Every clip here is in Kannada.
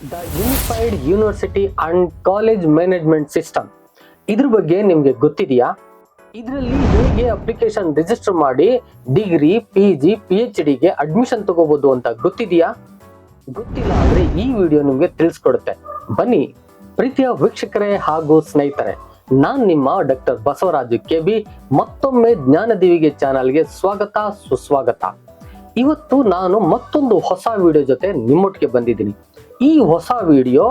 The unified university and college management system ಇದ್ರ ಬಗ್ಗೆ ನಿಮ್ಗೆ ಗೊತ್ತಿದೆಯಾ? ಇದರಲ್ಲಿ ಹೇಗೆ ಅಪ್ಲಿಕೇಶನ್ ರಿಜಿಸ್ಟರ್ ಮಾಡಿ degree P G P H ಡಿಗೆ ಅಡ್ಮಿಷನ್ ತಗೋಬಹುದು ಅಂತ ಗೊತ್ತಿದೆಯಾ? ಗೊತ್ತಿಲ್ಲ ಅಂದ್ರೆ ಈ ವಿಡಿಯೋ ನಿಮ್ಗೆ ತಿಳಿಸ್ಕೊಡುತ್ತೆ. ಬನ್ನಿ, ಪ್ರೀತಿಯ ವೀಕ್ಷಕರೇ ಹಾಗೂ ಸ್ನೇಹಿತರೆ, ನಾನ್ ನಿಮ್ಮ ಡಾಕ್ಟರ್ ಬಸವರಾಜು ಕೆ ಬಿ, ಮತ್ತೊಮ್ಮೆ ಜ್ಞಾನದೇವಿಗೆ ಚಾನಲ್ಗೆ ಸ್ವಾಗತ, ಸುಸ್ವಾಗತ. ಇವತ್ತು ನಾನು ಮತ್ತೊಂದು ಹೊಸ ವಿಡಿಯೋ ಜೊತೆ ನಿಮ್ಮೊಟ್ಟಿಗೆ ಬಂದಿದ್ದೀನಿ. ಈ ಹೊಸ ವಿಡಿಯೋ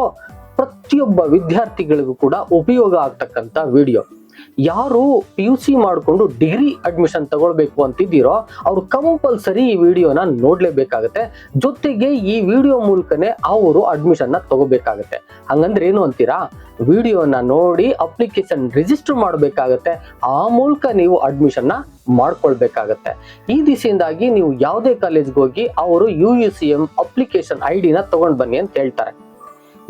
ಪ್ರತಿಯೊಬ್ಬ ವಿದ್ಯಾರ್ಥಿಗಳಿಗೂ ಕೂಡ ಉಪಯೋಗ ಆಗ್ತಕ್ಕಂಥ ವಿಡಿಯೋ. ಯಾರು ಪಿ ಯು ಸಿ ಮಾಡಿಕೊಂಡು ಡಿಗ್ರಿ ಅಡ್ಮಿಷನ್ ತಗೊಳ್ಬೇಕು ಅಂತಿದ್ದೀರೋ ಅವ್ರು ಕಂಪಲ್ಸರಿ ಈ ವಿಡಿಯೋನ ನೋಡ್ಲೇಬೇಕಾಗತ್ತೆ. ಜೊತೆಗೆ ಈ ವಿಡಿಯೋ ಮೂಲಕನೇ ಅವರು ಅಡ್ಮಿಷನ್ನ ತಗೋಬೇಕಾಗತ್ತೆ. ಹಂಗಂದ್ರೆ ಏನು ಅಂತೀರಾ? ವಿಡಿಯೋನ ನೋಡಿ ಅಪ್ಲಿಕೇಶನ್ ರಿಜಿಸ್ಟರ್ ಮಾಡಬೇಕಾಗತ್ತೆ. ಆ ಮೂಲಕ ನೀವು ಅಡ್ಮಿಷನ್ನ ಮಾಡ್ಕೊಳ್ಬೇಕಾಗತ್ತೆ. ಈ ದಿಸೆಯಿಂದಾಗಿ ನೀವು ಯಾವುದೇ ಕಾಲೇಜ್ಗೆ ಹೋಗಿ ಅವರು U U C M application I ಡಿನ ತಗೊಂಡ್ ಬನ್ನಿ ಅಂತ ಹೇಳ್ತಾರೆ.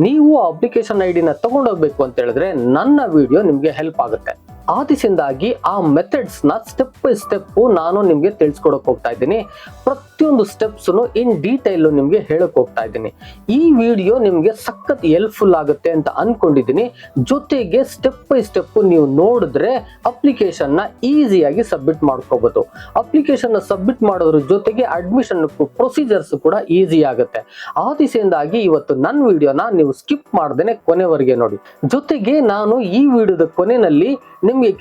ನೀವು ಅಪ್ಲಿಕೇಶನ್ ಐ ಡಿನ ತಗೊಂಡೋಗ್ಬೇಕು ಅಂತ ಹೇಳಿದ್ರೆ ನನ್ನ ವಿಡಿಯೋ ನಿಮ್ಗೆ ಹೆಲ್ಪ್ ಆಗುತ್ತೆ. ಆ ದಿಸೆಯಿಂದಾಗಿ ಆ ಮೆಥಡ್ಸ್ನ ಸ್ಟೆಪ್ ಬೈ ಸ್ಟೆಪ್ ನಾನು ನಿಮಗೆ ತಿಳಿಸ್ಕೊಡೋಕೆ ಹೋಗ್ತಾ ಇದ್ದೀನಿ. ಪ್ರತಿಯೊಂದು ಸ್ಟೆಪ್ಸ್ ಇನ್ ಡೀಟೈಲ್ ನಿಮ್ಗೆ ಹೇಳಕ್ ಹೋಗ್ತಾ ಇದ್ದೀನಿ. ಈ ವಿಡಿಯೋ ನಿಮ್ಗೆ ಸಖತ್ ಹೆಲ್ಪ್ಫುಲ್ ಆಗುತ್ತೆ ಅಂತ ಅನ್ಕೊಂಡಿದೀನಿ ಜೊತೆಗೆ ಸ್ಟೆಪ್ ಬೈ ಸ್ಟೆಪ್ ನೀವು ನೋಡಿದ್ರೆ ಅಪ್ಲಿಕೇಶನ್ನ ಈಸಿಯಾಗಿ ಸಬ್ಮಿಟ್ ಮಾಡ್ಕೋಬಹುದು ಅಪ್ಲಿಕೇಶನ್ನ ಸಬ್ಮಿಟ್ ಮಾಡೋದ್ರ ಜೊತೆಗೆ ಅಡ್ಮಿಷನ್ ಪ್ರೊಸೀಜರ್ಸ್ ಕೂಡ ಈಸಿ ಆಗುತ್ತೆ. ಆ ದಿಸೆಯಿಂದಾಗಿ ಇವತ್ತು ನನ್ನ ವಿಡಿಯೋನ ನೀವು ಸ್ಕಿಪ್ ಮಾಡ್ದೇನೆ ಕೊನೆವರೆಗೆ ನೋಡಿ. ಜೊತೆಗೆ ನಾನು ಈ ವಿಡಿಯೋದ ಕೊನೆಯಲ್ಲಿ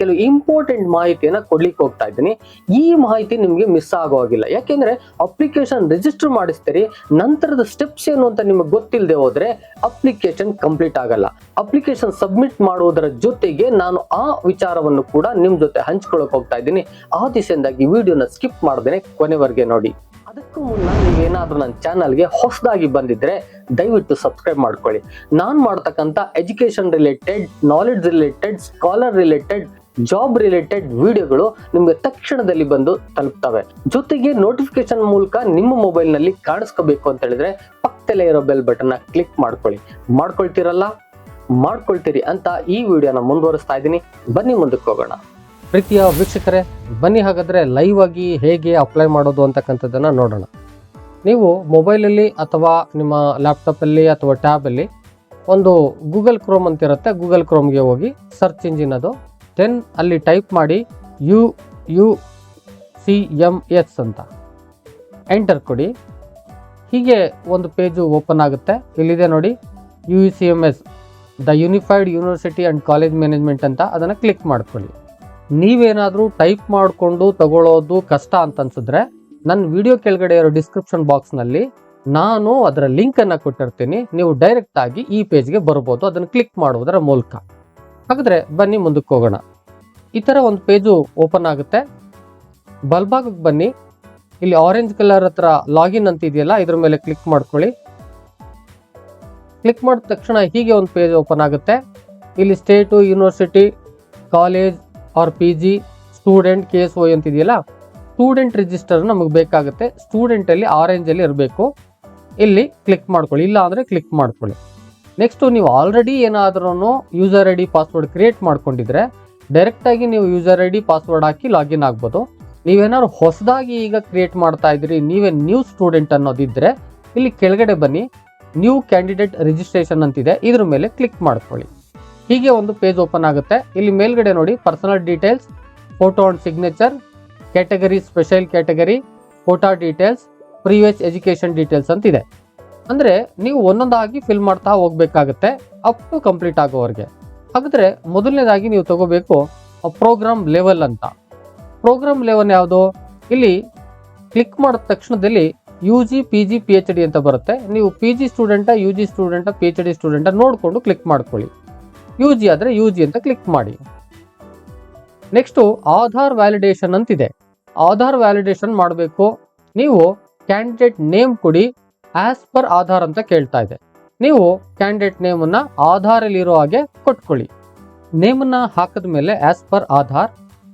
ಕೆಲವು ಇಂಪಾರ್ಟೆಂಟ್ ಮಾಹಿತಿಯನ್ನ ಕೊಡ್ಲಿಕ್ಕೆ ಹೋಗ್ತಾ ಇದ್ದೀನಿ. ಈ ಮಾಹಿತಿ ನಿಮಗೆ ಮಿಸ್ ಆಗೋ ಹಾಗಿಲ್ಲ. ಯಾಕೆಂದ್ರೆ ಅಪ್ಲಿಕೇಶನ್ ರಿಜಿಸ್ಟರ್ ಮಾಡಿಸ್ತೀರಿ, ನಂತರದ ಸ್ಟೆಪ್ಸ್ ಏನು ಅಂತ ನಿಮಗೆ ಗೊತ್ತಿಲ್ಲದೆ ಹೋದ್ರೆ ಅಪ್ಲಿಕೇಶನ್ ಕಂಪ್ಲೀಟ್ ಆಗಲ್ಲ. ಅಪ್ಲಿಕೇಶನ್ ಸಬ್ಮಿಟ್ ಮಾಡುವುದರ ಜೊತೆಗೆ ನಾನು ಆ ವಿಚಾರವನ್ನು ಕೂಡ ನಿಮ್ ಜೊತೆ ಹಂಚ್ಕೊಳಕ್ ಹೋಗ್ತಾ ಇದ್ದೀನಿ. ಆ ದಿಸೆಯಿಂದಾಗಿ ವಿಡಿಯೋನ ಸ್ಕಿಪ್ ಮಾಡ್ದೇನೆ ಕೊನೆವರೆಗೆ ನೋಡಿ. ಅದಕ್ಕೂ ಮುನ್ನ ನೀವೇನಾದ್ರೂ ನನ್ನ ಚಾನಲ್ಗೆ ಹೊಸದಾಗಿ ಬಂದಿದ್ರೆ ದಯವಿಟ್ಟು ಸಬ್ಸ್ಕ್ರೈಬ್ ಮಾಡ್ಕೊಳ್ಳಿ. ನಾನು ಮಾಡ್ತಕ್ಕಂಥ education related knowledge related scholar related job related ವಿಡಿಯೋಗಳು ನಿಮಗೆ ತಕ್ಷಣದಲ್ಲಿ ಬಂದು ತಲುಪ್ತವೆ. ಜೊತೆಗೆ ನೋಟಿಫಿಕೇಶನ್ ಮೂಲಕ ನಿಮ್ಮ ಮೊಬೈಲ್ನಲ್ಲಿ ಕಾಣಿಸ್ಕೋಬೇಕು ಅಂತ ಹೇಳಿದ್ರೆ ಪಕ್ಕದಲ್ಲೇ ಇರೋ ಬೆಲ್ ಬಟನ್ನ ಕ್ಲಿಕ್ ಮಾಡ್ಕೊಳ್ಳಿ. ಮಾಡ್ಕೊಳ್ತೀರಲ್ಲ? ಮಾಡ್ಕೊಳ್ತೀರಿ ಅಂತ ಈ ವಿಡಿಯೋನ ಮುಂದುವರಿಸ್ತಾ ಇದ್ದೀನಿ. ಬನ್ನಿ ಮುಂದಕ್ಕೆ ಹೋಗೋಣ. ಪ್ರೀತಿಯ ವೀಕ್ಷಕರೇ, ಬನ್ನಿ ಹಾಗಾದರೆ ಲೈವ್ ಆಗಿ ಹೇಗೆ ಅಪ್ಲೈ ಮಾಡೋದು ಅಂತಕ್ಕಂಥದ್ದನ್ನು ನೋಡೋಣ. ನೀವು ಮೊಬೈಲಲ್ಲಿ ಅಥವಾ ನಿಮ್ಮ ಲ್ಯಾಪ್ಟಾಪಲ್ಲಿ ಅಥವಾ ಟ್ಯಾಬಲ್ಲಿ ಒಂದು ಗೂಗಲ್ ಕ್ರೋಮ್ ಅಂತ ಇರುತ್ತೆ ಗೂಗಲ್ ಕ್ರೋಮ್ಗೆ ಹೋಗಿ ಸರ್ಚ್ ಇಂಜಿನ್ ಅದು ದೆನ್ ಅಲ್ಲಿ ಟೈಪ್ ಮಾಡಿ U U C M S ಅಂತ. ಎಂಟರ್ ಕೊಡಿ. ಹೀಗೆ ಒಂದು ಪೇಜು ಓಪನ್ ಆಗುತ್ತೆ. ಇಲ್ಲಿದೆ ನೋಡಿ U C M S the unified university and college management ಅಂತ ಅದನ್ನು ಕ್ಲಿಕ್ ಮಾಡ್ಕೊಳ್ಳಿ. ನೀವೇನಾದರೂ ಟೈಪ್ ಮಾಡಿಕೊಂಡು ತಗೊಳ್ಳೋದು ಕಷ್ಟ ಅಂತ ಅನ್ಸಿದ್ರೆ ನನ್ನ ವಿಡಿಯೋ ಕೆಳಗಡೆ ಇರೋ ಡಿಸ್ಕ್ರಿಪ್ಷನ್ ಬಾಕ್ಸ್ನಲ್ಲಿ ನಾನು ಅದರ ಲಿಂಕನ್ನು ಕೊಟ್ಟಿರ್ತೀನಿ. ನೀವು ಡೈರೆಕ್ಟ್ ಆಗಿ ಈ ಪೇಜ್ಗೆ ಬರ್ಬೋದು. ಅದನ್ನು ಕ್ಲಿಕ್ ಮಾಡುವುದರ ಮೂಲಕ. ಹಾಗಾದರೆ ಬನ್ನಿ ಮುಂದಕ್ಕೆ ಹೋಗೋಣ. ಈ ಥರ ಒಂದು ಪೇಜು ಓಪನ್ ಆಗುತ್ತೆ. ಬಲ್ಭಾಗಕ್ಕೆ ಬನ್ನಿ. ಇಲ್ಲಿ ಆರೆಂಜ್ ಕಲರ್ ಹತ್ರ ಲಾಗಿನ್ ಅಂತ ಇದೆಯಲ್ಲ, ಇದ್ರ ಮೇಲೆ ಕ್ಲಿಕ್ ಮಾಡ್ಕೊಳ್ಳಿ. ಕ್ಲಿಕ್ ಮಾಡಿದ ತಕ್ಷಣ ಹೀಗೆ ಒಂದು ಪೇಜ್ ಓಪನ್ ಆಗುತ್ತೆ. ಇಲ್ಲಿ state university college R P G student K S O ಅಂತಿದೆಯಲ್ಲ, student register ನಮಗೆ ಬೇಕಾಗುತ್ತೆ. ಸ್ಟೂಡೆಂಟಲ್ಲಿ ಆರೆಂಜಲ್ಲಿ ಇರಬೇಕು. ಇಲ್ಲಿ ಕ್ಲಿಕ್ ಮಾಡ್ಕೊಳ್ಳಿ. ಇಲ್ಲ ಅಂದರೆ ಕ್ಲಿಕ್ ಮಾಡ್ಕೊಳ್ಳಿ. ನೆಕ್ಸ್ಟು ನೀವು ಆಲ್ರೆಡಿ ಏನಾದ್ರೂ user I D password create ಮಾಡ್ಕೊಂಡಿದ್ರೆ ಡೈರೆಕ್ಟಾಗಿ ನೀವು ಯೂಸರ್ ಐ ಡಿ ಪಾಸ್ವರ್ಡ್ ಹಾಕಿ ಲಾಗಿನ್ ಆಗ್ಬೋದು. ನೀವೇನಾದ್ರು ಹೊಸದಾಗಿ ಈಗ ಕ್ರಿಯೇಟ್ ಮಾಡ್ತಾ ಇದ್ದೀರಿ ನೀವೇ ನ್ಯೂ ಸ್ಟೂಡೆಂಟ್ ಅನ್ನೋದಿದ್ರೆ, ಇಲ್ಲಿ ಕೆಳಗಡೆ ಬನ್ನಿ. ನ್ಯೂ ಕ್ಯಾಂಡಿಡೇಟ್ ರಿಜಿಸ್ಟ್ರೇಷನ್ ಅಂತಿದೆ. ಇದ್ರ ಮೇಲೆ ಕ್ಲಿಕ್ ಮಾಡ್ಕೊಳ್ಳಿ. ಹೀಗೆ ಒಂದು ಪೇಜ್ ಓಪನ್ ಆಗುತ್ತೆ. ಇಲ್ಲಿ ಮೇಲ್ಗಡೆ ನೋಡಿ personal details photo and signature category special category photo details previous education details ಅಂತ ಇದೆ. ಅಂದರೆ ನೀವು ಒಂದೊಂದಾಗಿ ಫಿಲ್ ಮಾಡ್ತಾ ಹೋಗಬೇಕಾಗತ್ತೆ ಅಪ್ ಟು ಕಂಪ್ಲೀಟ್ ಆಗೋವರೆಗೆ. ಹಾಗಾದರೆ ಮೊದಲನೇದಾಗಿ ನೀವು ತಗೋಬೇಕು ಪ್ರೋಗ್ರಾಮ್ ಲೆವೆಲ್ ಅಂತ. ಪ್ರೋಗ್ರಾಮ್ ಲೆವೆಲ್ ಯಾವುದು? ಇಲ್ಲಿ ಕ್ಲಿಕ್ ಮಾಡಿದ ತಕ್ಷಣದಲ್ಲಿ U G P G P H D ಅಂತ ಬರುತ್ತೆ. ನೀವು P G student U G student P H D student ನೋಡಿಕೊಂಡು ಕ್ಲಿಕ್ ಮಾಡ್ಕೊಳ್ಳಿ. ಯು ಜಿ ಆದರೆ ಯು ಜಿ ಅಂತ ಕ್ಲಿಕ್ ಮಾಡಿ. ನೆಕ್ಸ್ಟು ಆಧಾರ್ ವ್ಯಾಲಿಡೇಷನ್ ಅಂತಿದೆ. ಆಧಾರ್ ವ್ಯಾಲಿಡೇಷನ್ ಮಾಡಬೇಕು. ನೀವು ಕ್ಯಾಂಡಿಡೇಟ್ ನೇಮ್ ಕೊಡಿ ಆಸ್ ಪರ್ ಆಧಾರ್ ಅಂತ ಕೇಳ್ತಾ ಇದೆ. ನೀವು ಕ್ಯಾಂಡಿಡೇಟ್ ನೇಮನ್ನು ಆಧಾರಲ್ಲಿರೋ ಹಾಗೆ ಕೊಟ್ಕೊಳ್ಳಿ. ನೇಮನ್ನು ಹಾಕಿದ ಮೇಲೆ ಆ್ಯಸ್ ಪರ್ ಆಧಾರ್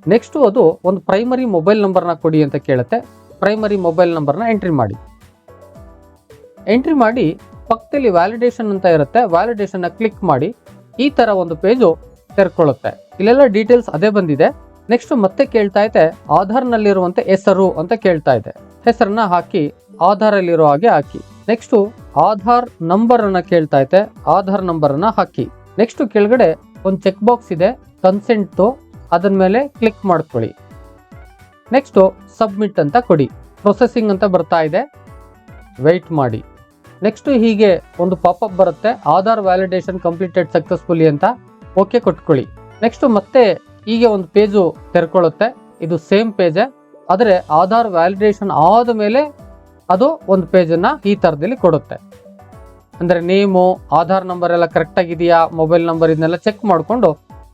ನೆಕ್ಸ್ಟು ಅದು ಒಂದು ಪ್ರೈಮರಿ ಮೊಬೈಲ್ ನಂಬರ್ನ ಕೊಡಿ ಅಂತ ಕೇಳುತ್ತೆ. ಪ್ರೈಮರಿ ಮೊಬೈಲ್ ನಂಬರ್ನ ಎಂಟ್ರಿ ಮಾಡಿ. ಎಂಟ್ರಿ ಮಾಡಿ ಪಕ್ಕದಲ್ಲಿ ವ್ಯಾಲಿಡೇಷನ್ ಅಂತ ಇರುತ್ತೆ. ವ್ಯಾಲಿಡೇಷನ್ನ ಕ್ಲಿಕ್ ಮಾಡಿ. ಈ ತರ ಒಂದು ಪೇಜು ತೆರ್ಕೊಳ್ಳುತ್ತೆ ಇಲ್ಲೆಲ್ಲ ಡೀಟೇಲ್ಸ್ ಅದೇ ಬಂದಿದೆ. ನೆಕ್ಸ್ಟ್ ಮತ್ತೆ ಕೇಳ್ತಾ ಇದೆ ಆಧಾರ್ನಲ್ಲಿರುವಂತೆ ಹೆಸರು ಅಂತ ಕೇಳ್ತಾ ಇದೆ ಹೆಸರನ್ನ ಹಾಕಿ, ಆಧಾರಲ್ಲಿರೋ ಹಾಗೆ ಹಾಕಿ. ನೆಕ್ಸ್ಟ್ ಆಧಾರ್ ನಂಬರ್ ಅನ್ನ ಕೇಳ್ತಾ ಇದೆ ಆಧಾರ್ ನಂಬರ್ ಅನ್ನ ಹಾಕಿ. ನೆಕ್ಸ್ಟ್ ಕೆಳಗಡೆ ಒಂದು ಚೆಕ್ ಬಾಕ್ಸ್ ಇದೆ ಕನ್ಸೆಂಟ್ ಅದನ್ನ ಮೇಲೆ ಕ್ಲಿಕ್ ಮಾಡ್ಕೊಳ್ಳಿ. ನೆಕ್ಸ್ಟ್ ಸಬ್ಮಿಟ್ ಅಂತ ಕೊಡಿ. ಪ್ರೊಸೆಸಿಂಗ್ ಅಂತ ಬರ್ತಾ ಇದೆ. ವೆಯ್ಟ್ ಮಾಡಿ. ನೆಕ್ಸ್ಟ್ ಹೀಗೆ ಒಂದು ಪಾಪಪ್ ಬರುತ್ತೆ. ಆಧಾರ್ ವ್ಯಾಲಿಡೇಷನ್ ಕಂಪ್ಲೀಟೆಡ್ ಸಕ್ಸಸ್ಫುಲಿ ಅಂತ ಓಕೆ ಕೊಟ್ಕೊಳ್ಳಿ. ನೆಕ್ಸ್ಟ್ ಮತ್ತೆ ಹೀಗೆ ಒಂದು ಪೇಜು ತೆರ್ಕೊಳ್ಳುತ್ತೆ. ಇದು ಸೇಮ್ ಪೇಜೇ ಆದರೆ ಆಧಾರ್ ವ್ಯಾಲಿಡೇಷನ್ ಆದ ಮೇಲೆ ಅದು ಒಂದು ಪೇಜನ್ನು ಈ ಥರದಲ್ಲಿ ಕೊಡುತ್ತೆ. ಅಂದರೆ ನೇಮು ಆಧಾರ್ ನಂಬರ್ ಎಲ್ಲ ಕರೆಕ್ಟ್ ಆಗಿದೆಯಾ ಮೊಬೈಲ್ ನಂಬರ್ ಇದನ್ನೆಲ್ಲ ಚೆಕ್ ಮಾಡಿಕೊಂಡು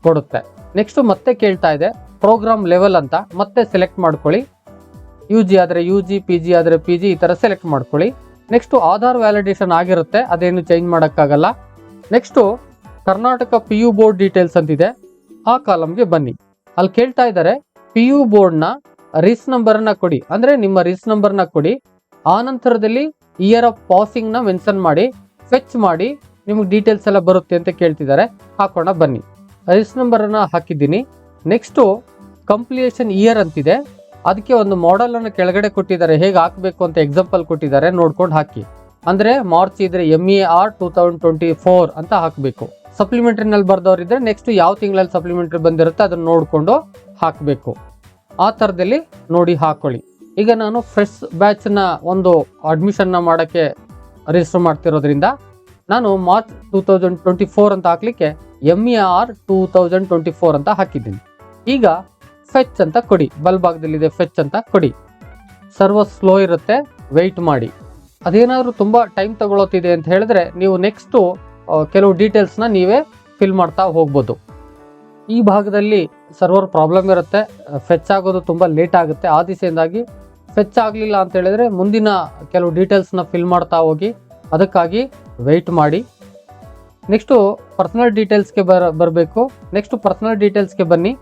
ಕೊಡುತ್ತೆ. ನೆಕ್ಸ್ಟ್ ಮತ್ತೆ ಕೇಳ್ತಾ ಇದೆ ಪ್ರೋಗ್ರಾಮ್ ಲೆವೆಲ್ ಅಂತ. ಮತ್ತೆ ಸೆಲೆಕ್ಟ್ ಮಾಡ್ಕೊಳ್ಳಿ. ಯು ಜಿ ಆದರೆ ಯು ಜಿ ಪಿ ಜಿ ಆದರೆ ಪಿ ಜಿ ಈ ಥರ ಸೆಲೆಕ್ಟ್ ಮಾಡ್ಕೊಳ್ಳಿ. ನೆಕ್ಸ್ಟ್ ಆಧಾರ್ ವ್ಯಾಲಿಡೇಷನ್ ಆಗಿರುತ್ತೆ, ಅದೇನು ಚೇಂಜ್ ಮಾಡೋಕ್ಕಾಗಲ್ಲ. Next Karnataka P U board details ಅಂತಿದೆ, ಆ ಕಾಲಮ್ಗೆ ಬನ್ನಿ. ಅಲ್ಲಿ ಕೇಳ್ತಾ ಇದ್ದಾರೆ ಪಿ ಯು ಬೋರ್ಡ್ನ ರಿಸ್ ನಂಬರ್ನ ಕೊಡಿ. ಅಂದರೆ ನಿಮ್ಮ ರಿಸ್ ನಂಬರ್ನ ಕೊಡಿ. ಆ ನಂತರದಲ್ಲಿ ಇಯರ್ ಆಫ್ ಪಾಸಿಂಗ್ನ ಮೆನ್ಷನ್ ಮಾಡಿ ಫೆಚ್ ಮಾಡಿ, ನಿಮಗೆ ಡೀಟೇಲ್ಸ್ ಎಲ್ಲ ಬರುತ್ತೆ ಅಂತ ಕೇಳ್ತಿದ್ದಾರೆ. ಹಾಕೋಣ ಬನ್ನಿ. ರಿಸ್ ನಂಬರನ್ನು ಹಾಕಿದ್ದೀನಿ. ನೆಕ್ಸ್ಟು ಕಂಪ್ಲೀಷನ್ ಇಯರ್ ಅಂತಿದೆ. ಅದಕ್ಕೆ ಒಂದು ಮಾಡೆಲ್ ಅನ್ನು ಕೆಳಗಡೆ ಕೊಟ್ಟಿದ್ದಾರೆ. ಹೇಗೆ ಹಾಕಬೇಕು ಅಂತ ಎಕ್ಸಾಂಪಲ್ ಕೊಟ್ಟಿದ್ದಾರೆ. ನೋಡ್ಕೊಂಡು ಹಾಕಿ. ಅಂದ್ರೆ ಮಾರ್ಚ್ ಇದ್ರೆ M A R two thousand twenty four ಅಂತ ಹಾಕಬೇಕು. ಸಪ್ಲಿಮೆಂಟ್ರಿನಲ್ಲಿ ಬರ್ದವರಿದ್ರೆ ನೆಕ್ಸ್ಟ್ ಯಾವ ತಿಂಗಳಲ್ಲಿ ಸಪ್ಲಿಮೆಂಟ್ರಿ ಬಂದಿರುತ್ತೆ ಅದನ್ನ ನೋಡಿಕೊಂಡು ಹಾಕಬೇಕು. ಆ ಥರದಲ್ಲಿ ನೋಡಿ ಹಾಕೊಳ್ಳಿ. ಈಗ ನಾನು ಫ್ರೆಶ್ ಬ್ಯಾಚ್ನ ಒಂದು ಅಡ್ಮಿಷನ್ನ ಮಾಡೋಕ್ಕೆ ರಿಜಿಸ್ಟರ್ ಮಾಡ್ತಿರೋದ್ರಿಂದ ನಾನು March two thousand twenty four ಅಂತ ಹಾಕ್ಲಿಕ್ಕೆ M A R two thousand twenty four ಅಂತ ಹಾಕಿದ್ದೀನಿ. ಈಗ ಫೆಚ್ ಅಂತ ಕೊಡಿ. ಬಲ್ಭಾಗದಲ್ಲಿದೆ ಫೆಚ್ ಅಂತ ಕೊಡಿ. ಸರ್ವರ್ ಸ್ಲೋ ಇರುತ್ತೆ ವೆಯ್ಟ್ ಮಾಡಿ. ಅದೇನಾದರೂ ತುಂಬ ಟೈಮ್ ತಗೊಳತ್ತಿದೆ ಅಂತ ಹೇಳಿದ್ರೆ ನೀವು ನೆಕ್ಸ್ಟು ಕೆಲವು ಡೀಟೇಲ್ಸ್ನ ನೀವೇ ಫಿಲ್ ಮಾಡ್ತಾ ಹೋಗ್ಬೋದು. ಈ ಭಾಗದಲ್ಲಿ ಸರ್ವರ್ ಪ್ರಾಬ್ಲಮ್ ಇರುತ್ತೆ ಫೆಚ್ ಆಗೋದು ತುಂಬ ಲೇಟ್ ಆಗುತ್ತೆ. ಆ ದಿಸೆಯಿಂದಾಗಿ ಫೆಚ್ ಆಗಲಿಲ್ಲ ಅಂತ ಹೇಳಿದ್ರೆ ಮುಂದಿನ ಕೆಲವು ಡೀಟೇಲ್ಸ್ನ ಫಿಲ್ ಮಾಡ್ತಾ ಹೋಗಿ, ಅದಕ್ಕಾಗಿ ವೆಯ್ಟ್ ಮಾಡಿ. ನೆಕ್ಸ್ಟು ಪರ್ಸನಲ್ ಡೀಟೇಲ್ಸ್ಗೆ ಬರ, ಬರಬೇಕು. ನೆಕ್ಸ್ಟು ಪರ್ಸನಲ್ ಡೀಟೇಲ್ಸ್ಗೆ ಬನ್ನಿ.